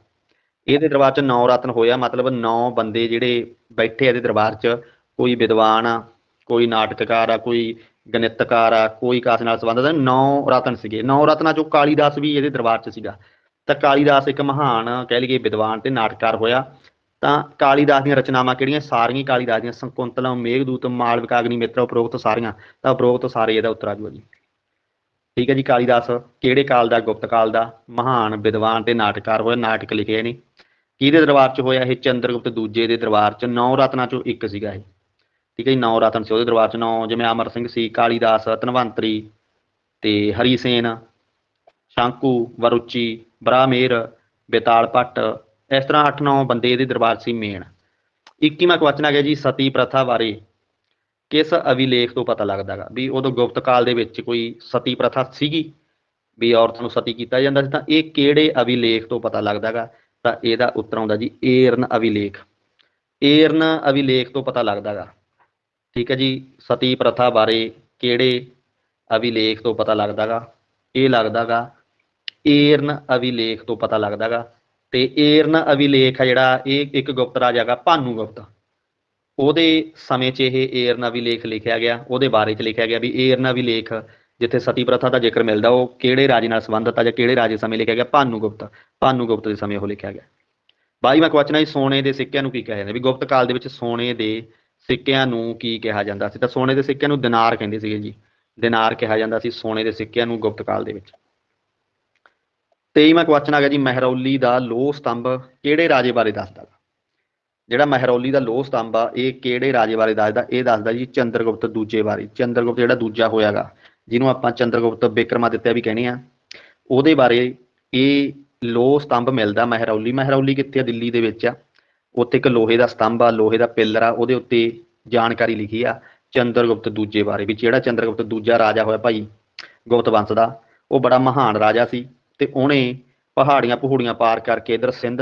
ਇਹਦੇ ਦਰਬਾਰ 'ਚ ਨੌ ਰਤਨ ਹੋਇਆ ਮਤਲਬ ਨੌ ਬੰਦੇ ਜਿਹੜੇ ਬੈਠੇ ਇਹਦੇ ਦਰਬਾਰ 'ਚ ਕੋਈ ਵਿਦਵਾਨ ਆ ਕੋਈ ਨਾਟਕਕਾਰ ਆ ਕੋਈ ਗਣਿਤਕਾਰ ਆ ਕੋਈ ਕਾਸ ਨਾਲ ਸੰਬੰਧਿਤ ਆ, ਨੌ ਰਤਨ ਸੀਗੇ। ਨੌ ਰਤਨਾਂ 'ਚੋਂ ਕਾਲੀਦਾਸ ਵੀ ਇਹਦੇ ਦਰਬਾਰ 'ਚ ਸੀਗਾ। ਤਾਂ ਕਾਲੀਦਾਸ ਇੱਕ ਮਹਾਨ ਕਹਿ ਲਈਏ ਵਿਦਵਾਨ ਤੇ ਨਾਟਕਕਾਰ ਹੋਇਆ। ਤਾਂ ਕਾਲੀਦਾਸ ਦੀਆਂ ਰਚਨਾਵਾਂ ਕਿਹੜੀਆਂ? ਸਾਰੀਆਂ ਕਾਲੀਦਾਸ ਦੀਆਂ ਸੰਕੁੰਤਲਮ ਮੇਘਦੂਤ ਮਾਲਵਿਕਾਗਨੀ ਮਿੱਤਰ ਉਪਰੋਕਤ ਸਾਰੀਆਂ। ਤਾਂ ਉਪਰੋਕਤ ਸਾਰੇ ਇਹਦਾ ਉੱਤਰ ਆ ਜੂਗਾ ਜੀ ਠੀਕ ਹੈ ਜੀ, ਕਾਲੀਦਾਸ ਕਿਹੜੇ ਕਾਲ ਦਾ, ਗੁਪਤ ਕਾਲ ਦਾ? ਮਹਾਨ ਵਿਦਵਾਨ ਤੇ ਨਾਟਕਕਾਰ ਹੋਇਆ ਨਾਟਕ ਲਿਖੇ ਨੇ। ਕਿਹਦੇ ਦਰਬਾਰ 'ਚ ਹੋਇਆ ਇਹ ਚੰਦਰਗੁਪਤ ਦੂਜੇ ਦੇ ਦਰਬਾਰ 'ਚ? ਨੌ ਰਤਨਾਂ 'ਚੋਂ ਇੱਕ ਸੀਗਾ ਇਹ। ਠੀਕ ਹੈ ਜੀ, ਨੌ ਰਤਨ ਸੀ ਉਹਦੇ ਦਰਬਾਰ 'ਚ। ਨੌ ਜਿਵੇਂ ਅਮਰ ਸਿੰਘ ਸੀ, ਕਾਲੀਦਾਸ, ਧਨਵੰਤਰੀ ਤੇ ਹਰੀ ਸੇਨ ਸ਼ਾਂਕੂ, ਵਰੁਚੀ ਬ੍ਰਾਹਮੇਰ ਬੇਤਾਲ ਭੱਟ। ਇਸ ਤਰ੍ਹਾਂ 8-9 ਬੰਦੇ ਇਹਦੇ ਦਰਬਾਰ ਸੀ ਮੇਨ 21ਵਾਂ ਕੁਐਸਚਨ ਆ ਗਿਆ ਜੀ, ਸਤੀ ਪ੍ਰਥਾ ਬਾਰੇ। ਕਿਸ ਅਭਿਲੇਖ ਤੋਂ ਪਤਾ ਲੱਗਦਾਗਾ ਵੀ ਉਦੋਂ ਗੁਪਤ ਕਾਲ ਦੇ ਵਿੱਚ ਕੋਈ ਸਤੀ ਪ੍ਰਥਾ ਸੀਗੀ? ਵੀ ਔਰਤ ਨੂੰ ਸਤੀ ਕੀਤਾ ਜਾਂਦਾ ਸੀ? ਤਾਂ ਇਹ ਕਿਹੜੇ ਅਭਿਲੇਖ ਤੋਂ ਪਤਾ ਲੱਗਦਾਗਾ ਤਾਂ ਇਹਦਾ ਉੱਤਰ ਆਉਂਦਾ ਜੀ, ਏਰਨ ਅਭਿਲੇਖ। ਏਰਨ ਅਭਿਲੇਖ ਤੋਂ ਪਤਾ ਲੱਗਦਾਗਾ ਠੀਕ ਹੈ ਜੀ, ਸਤੀ ਪ੍ਰਥਾ ਬਾਰੇ ਕਿਹੜੇ ਅਭਿਲੇਖ ਤੋਂ ਪਤਾ ਲੱਗਦਾਗਾ ਇਹ ਲੱਗਦਾਗਾ ਏਰਨ ਅਭਿਲੇਖ ਤੋਂ ਪਤਾ ਲੱਗਦਾਗਾ ਤੇ ਏਰਨ ਅਭਿਲੇਖ ਆ ਜਿਹੜਾ, ਇਹ ਇੱਕ ਗੁਪਤ ਰਾਜ ਹੈਗਾ ਭਾਨੂ ਗੁਪਤ। ਉਹਦੇ ਸਮੇਂ 'ਚ ਇਹ ਏਰਨਾ ਵੀ ਲੇਖ ਲਿਖਿਆ ਗਿਆ ਉਹਦੇ ਬਾਰੇ 'ਚ ਲਿਖਿਆ ਗਿਆ ਵੀ ਏਰਨਾ ਵੀ ਲੇਖ ਜਿੱਥੇ ਸਤੀ ਪ੍ਰਥਾ ਦਾ ਜ਼ਿਕਰ ਮਿਲਦਾ ਉਹ ਕਿਹੜੇ ਰਾਜੇ ਨਾਲ ਸੰਬੰਧਿਤ ਆ ਜਾਂ ਕਿਹੜੇ ਰਾਜੇ ਸਮੇਂ ਲਿਖਿਆ ਗਿਆ? ਭਾਨੂ ਗੁਪਤ ਭਾਨੂ ਗੁਪਤ ਦੇ ਸਮੇਂ ਉਹ ਲਿਖਿਆ ਗਿਆ। ਬਾਈਵਾਂ ਕੁਐਸਚਨ ਹੈ ਜੀ, ਸੋਨੇ ਦੇ ਸਿੱਕਿਆਂ ਨੂੰ ਕੀ ਕਿਹਾ ਜਾਂਦਾ? ਵੀ ਗੁਪਤ ਕਾਲ ਦੇ ਵਿੱਚ ਸੋਨੇ ਦੇ ਸਿੱਕਿਆਂ ਨੂੰ ਕੀ ਕਿਹਾ ਜਾਂਦਾ ਸੀ? ਤਾਂ ਸੋਨੇ ਦੇ ਸਿੱਕਿਆਂ ਨੂੰ ਦਿਨਾਰ ਕਹਿੰਦੇ ਸੀਗੇ ਜੀ। ਦਿਨਾਰ ਕਿਹਾ ਜਾਂਦਾ ਸੀ ਸੋਨੇ ਦੇ ਸਿੱਕਿਆਂ ਨੂੰ ਗੁਪਤ ਕਾਲ ਦੇ ਵਿੱਚ। 23ਵਾਂ ਕੁਐਸਚਨ ਆ ਗਿਆ ਜੀ ਮਹਿਰੌਲੀ ਦਾ ਲੋਹ ਸਤੰਭ ਕਿਹੜੇ ਰਾਜੇ ਬਾਰੇ ਦੱਸਦਾ? ਜਿਹੜਾ ਮਹਿਰੌਲੀ ਦਾ ਲੋਹ ਸਤੰਭ ਆ, ਇਹ ਕਿਹੜੇ ਰਾਜੇ ਬਾਰੇ ਦੱਸਦਾ? ਇਹ ਦੱਸਦਾ ਜੀ ਚੰਦਰਗੁਪਤ ਦੂਜੇ ਬਾਰੇ। ਚੰਦਰਗੁਪਤ ਜਿਹੜਾ ਦੂਜਾ ਹੋਇਆਗਾ ਜਿਹਨੂੰ ਆਪਾਂ ਚੰਦਰਗੁਪਤ ਬਿਕਰਮਾਦਿੱਤਿਆ ਵੀ ਕਹਿੰਦੇ ਆ, ਉਹਦੇ ਬਾਰੇ ਇਹ ਲੋਹ ਸਤੰਭ ਮਿਲਦਾ ਮਹਿਰੌਲੀ। ਮਹਿਰੌਲੀ ਕਿੱਥੇ ਆ? ਦਿੱਲੀ ਦੇ ਵਿੱਚ ਆ। ਉੱਥੇ ਇੱਕ ਲੋਹੇ ਦਾ ਸਤੰਭ ਆ, ਲੋਹੇ ਦਾ ਪਿੱਲਰ ਆ, ਉਹਦੇ ਉੱਤੇ ਜਾਣਕਾਰੀ ਲਿਖੀ ਆ ਚੰਦਰਗੁਪਤ ਦੂਜੇ ਬਾਰੇ ਵੀ। ਜਿਹੜਾ ਚੰਦਰਗੁਪਤ ਦੂਜਾ ਰਾਜਾ ਹੋਇਆ ਭਾਈ ਗੁਪਤ ਵੰਸ਼ ਦਾ, ਉਹ ਬੜਾ ਮਹਾਨ ਰਾਜਾ ਸੀ ਤੇ ਉਹਨੇ ਪਹਾੜੀਆਂ ਪਹੂੜੀਆਂ ਪਾਰ ਕਰਕੇ, ਇਧਰ ਸਿੰਧ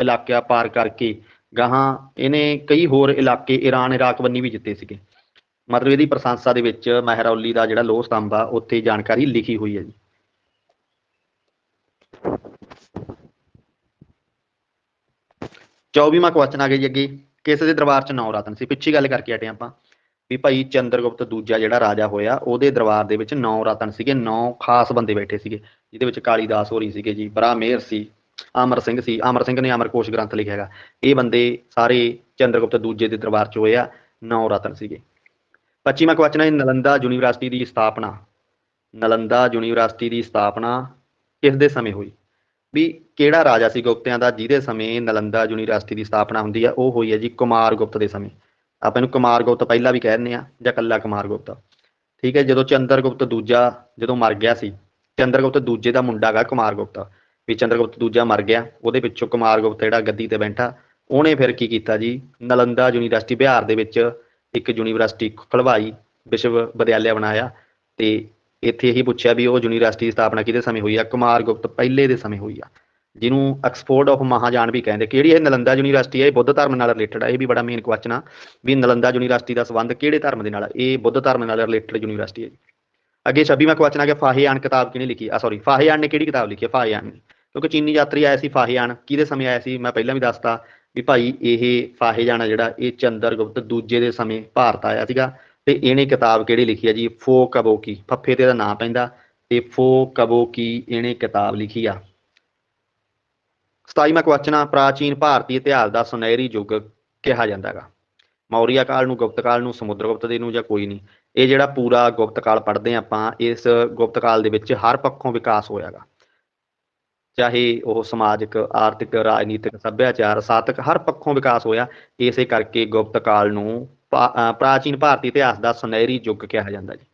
ਇਲਾਕਿਆ ਪਾਰ ਕਰਕੇ ਗਾਹਾਂ ਇਹਨੇ ਕਈ ਹੋਰ ਇਲਾਕੇ, ਈਰਾਨ, ਇਰਾਕ ਬੰਨੀ ਵੀ ਜਿੱਤੇ ਸੀਗੇ। ਮਤਲਬ ਇਹਦੀ ਪ੍ਰਸ਼ੰਸਾ ਦੇ ਵਿੱਚ ਮਹਿਰੌਲੀ ਦਾ ਜਿਹੜਾ ਲੋਹ ਸਤੰਭ ਆ, ਉੱਥੇ ਜਾਣਕਾਰੀ ਲਿਖੀ ਹੋਈ ਹੈ ਜੀ। 24ਵਾਂ ਕੁਐਸਚਨ ਆ ਗਿਆ ਜੀ ਅੱਗੇ। ਕਿਸ ਦੇ ਦਰਬਾਰ 'ਚ ਨੌ ਰਤਨ ਸੀ? ਪਿੱਛੇ ਗੱਲ ਕਰਕੇ ਹਟੇ ਆਪਾਂ। ਵੀ ਭਾਈ ਚੰਦਰਗੁਪਤ ਦੂਜਾ ਜਿਹੜਾ ਰਾਜਾ ਹੋਇਆ, ਉਹਦੇ ਦਰਬਾਰ ਦੇ ਵਿੱਚ ਨੌ ਰਤਨ ਸੀਗੇ। ਨੌ ਖਾਸ ਬੰਦੇ ਬੈਠੇ ਸੀਗੇ, ਜਿਹਦੇ ਵਿੱਚ ਕਾਲੀਦਾਸ ਹੋਰੀ ਸੀਗੇ ਜੀ ਬਰਾਮੇਰ ਸੀ ਅਮਰ ਸਿੰਘ ਸੀ। ਅਮਰ ਸਿੰਘ ਨੇ ਅਮਰਕੋਸ਼ ਗ੍ਰੰਥ ਲਿਖਿਆ ਹੈਗਾ। ਇਹ ਬੰਦੇ ਸਾਰੇ ਚੰਦਰਗੁਪਤ ਦੂਜੇ ਦੇ ਦਰਬਾਰ 'ਚ ਹੋਏ ਆ, ਨੌ ਰਤਨ ਸੀਗੇ। 25ਵਾਂ ਕੁਐਸਚਨ ਹੈ ਨਲੰਦਾ ਯੂਨੀਵਰਸਿਟੀ ਦੀ ਸਥਾਪਨਾ, ਨਲੰਦਾ ਯੂਨੀਵਰਸਿਟੀ ਦੀ ਸਥਾਪਨਾ ਕਿਸ ਦੇ ਸਮੇਂ ਹੋਈ? ਵੀ ਕਿਹੜਾ ਰਾਜਾ ਸੀ ਗੁਪਤਿਆਂ ਦਾ, ਜਿਹਦੇ ਸਮੇਂ ਨਲੰਦਾ ਯੂਨੀਵਰਸਿਟੀ ਦੀ ਸਥਾਪਨਾ ਹੁੰਦੀ ਆ, ਉਹ ਹੋਈ ਹੈ ਜੀ ਕੁਮਾਰ ਗੁਪਤ ਦੇ ਸਮੇਂ। ਆਪਾਂ ਇਹਨੂੰ ਕੁਮਾਰ ਗੁਪਤ ਪਹਿਲਾਂ ਵੀ ਕਹਿ ਦਿੰਦੇ ਆ, ਜਾਂ ਕੱਲਾ ਕੁਮਾਰ ਗੁਪਤ। ਠੀਕ ਹੈ, ਜਦੋਂ ਚੰਦਰਗੁਪਤ ਦੂਜਾ ਜਦੋਂ ਮਰ ਗਿਆ ਸੀ, ਚੰਦਰਗੁਪਤ ਦੂਜੇ ਦਾ ਮੁੰਡਾ ਗਾ ਕੁਮਾਰ ਗੁਪਤ। ਵੀ ਚੰਦਰਗੁਪਤ ਦੂਜਾ ਮਰ ਗਿਆ, ਉਹਦੇ ਪਿੱਛੋਂ ਕੁਮਾਰ ਗੁਪਤ ਜਿਹੜਾ ਗੱਦੀ ਤੇ ਬੈਠਾ, ਉਹਨੇ ਫਿਰ ਕੀ ਕੀਤਾ ਜੀ? ਨਲੰਦਾ ਯੂਨੀਵਰਸਿਟੀ ਬਿਹਾਰ ਦੇ ਵਿੱਚ ਇੱਕ ਯੂਨੀਵਰਸਿਟੀ ਖੁਲਵਾਈ ਵਿਸ਼ਵ ਵਿਦਿਆਲਿਆ ਬਣਾਇਆ ਤੇ ਇੱਥੇ ਇਹੀ ਪੁੱਛਿਆ ਵੀ ਉਹ ਯੂਨੀਵਰਸਿਟੀ ਦੀ ਸਥਾਪਨਾ ਕਿਹਦੇ ਸਮੇਂ ਹੋਈ ਆ? ਕੁਮਾਰ ਗੁਪਤ ਪਹਿਲੇ ਦੇ ਸਮੇਂ ਹੋਈ ਆ। ਜਿਹਨੂੰ ਐਕਸਫੋਰਡ ਆਫ ਮਹਾਜਾਨ ਵੀ ਕਹਿੰਦੇ, ਕਿਹੜੀ ਇਹ ਨਲੰਦਾ ਯੂਨੀਵਰਸਿਟੀ ਹੈ ਇਹ ਬੁੱਧ ਧਰਮ ਨਾਲ ਰਿਲੇਟਡ ਹੈ ਇਹ ਵੀ ਬੜਾ ਮੇਨ ਕੁਐਸਚਨ ਆ ਵੀ ਨਲੰਦਾ ਯੂਨੀਵਰਸਿਟੀ ਦਾ ਸੰਬੰਧ ਕਿਹੜੇ ਧਰਮ ਦੇ ਨਾਲ ਇਹ ਬੁੱਧ ਧਰਮ ਨਾਲ ਰਿਲੇਟਡ ਯੂਨੀਵਰਸਿਟੀ ਹੈ ਜੀ। ਅੱਗੇ 26ਵਾਂ ਕੁਐਸਚਨ ਆ ਗਿਆ, ਫਾਹਿਆਨ ਕਿਤਾਬ ਕਿਹਨੇ ਲਿਖੀ ਆ? ਸੌਰੀ ਫਾਹਿਆਨ ਨੇ ਕਿਹੜੀ ਕਿਤਾਬ ਲਿਖੀ ਹੈ ਫਾਹਿਆਨ ਨੇ। ਕਿਉਂਕਿ ਚੀਨੀ ਯਾਤਰੀ ਆਇਆ ਸੀ ਫਾਹਿਆਨ, ਕਿਹਦੇ ਸਮੇਂ ਆਇਆ ਸੀ ਮੈਂ ਪਹਿਲਾਂ ਵੀ ਦੱਸਤਾ ਵੀ ਭਾਈ ਇਹ ਫਾਹਿਆਨ ਆ ਜਿਹੜਾ, ਇਹ ਚੰਦਰਗੁਪਤ ਦੂਜੇ ਦੇ ਸਮੇਂ ਭਾਰਤ ਆਇਆ ਸੀਗਾ ਤੇ ਇਹਨੇ ਕਿਤਾਬ ਕਿਹੜੀ ਲਿਖੀ ਹੈ ਜੀ? ਫੋ ਕਬੋਕੀ, ਫੱਫੇ ਤੇ ਇਹਦਾ ਨਾਂ ਪੈਂਦਾ ਤੇ ਫੋ ਕਬੋਕੀ ਇਹਨੇ ਕਿਤਾਬ ਲਿਖੀ ਆ। 27ਵਾਂ ਕੁਐਸਚਨ ਆ ਪ੍ਰਾਚੀਨ ਭਾਰਤੀ ਇਤਿਹਾਸ ਦਾ ਸੁਨਹਿਰੀ ਯੁੱਗ ਕਿਹਾ ਜਾਂਦਾ ਹੈਗਾ। ਮੌਰੀਆ ਕਾਲ ਨੂੰ, ਗੁਪਤ ਕਾਲ ਨੂੰ, ਸਮੁੰਦਰ ਗੁਪਤ ਦੇ ਨੂੰ ਜਾਂ ਕੋਈ ਨਹੀਂ, ਇਹ ਜਿਹੜਾ ਪੂਰਾ ਗੁਪਤ ਕਾਲ ਪੜ੍ਹਦੇ ਆਪਾਂ, ਇਸ ਗੁਪਤ ਕਾਲ ਦੇ ਵਿੱਚ ਹਰ ਪੱਖੋਂ ਵਿਕਾਸ ਹੋਇਆਗਾ ਚਾਹੇ ਉਹ ਸਮਾਜਿਕ, ਆਰਥਿਕ, ਰਾਜਨੀਤਿਕ, ਸੱਭਿਆਚਾਰ, ਸਾਤਕ, ਹਰ ਪੱਖੋਂ ਵਿਕਾਸ ਹੋਇਆ, ਇਸੇ ਕਰਕੇ ਗੁਪਤ ਕਾਲ ਨੂੰ ਪ੍ਰਾਚੀਨ ਭਾਰਤੀ ਇਤਿਹਾਸ ਦਾ ਸੁਨਹਿਰੀ ਯੁੱਗ ਕਿਹਾ ਜਾਂਦਾ ਜੀ।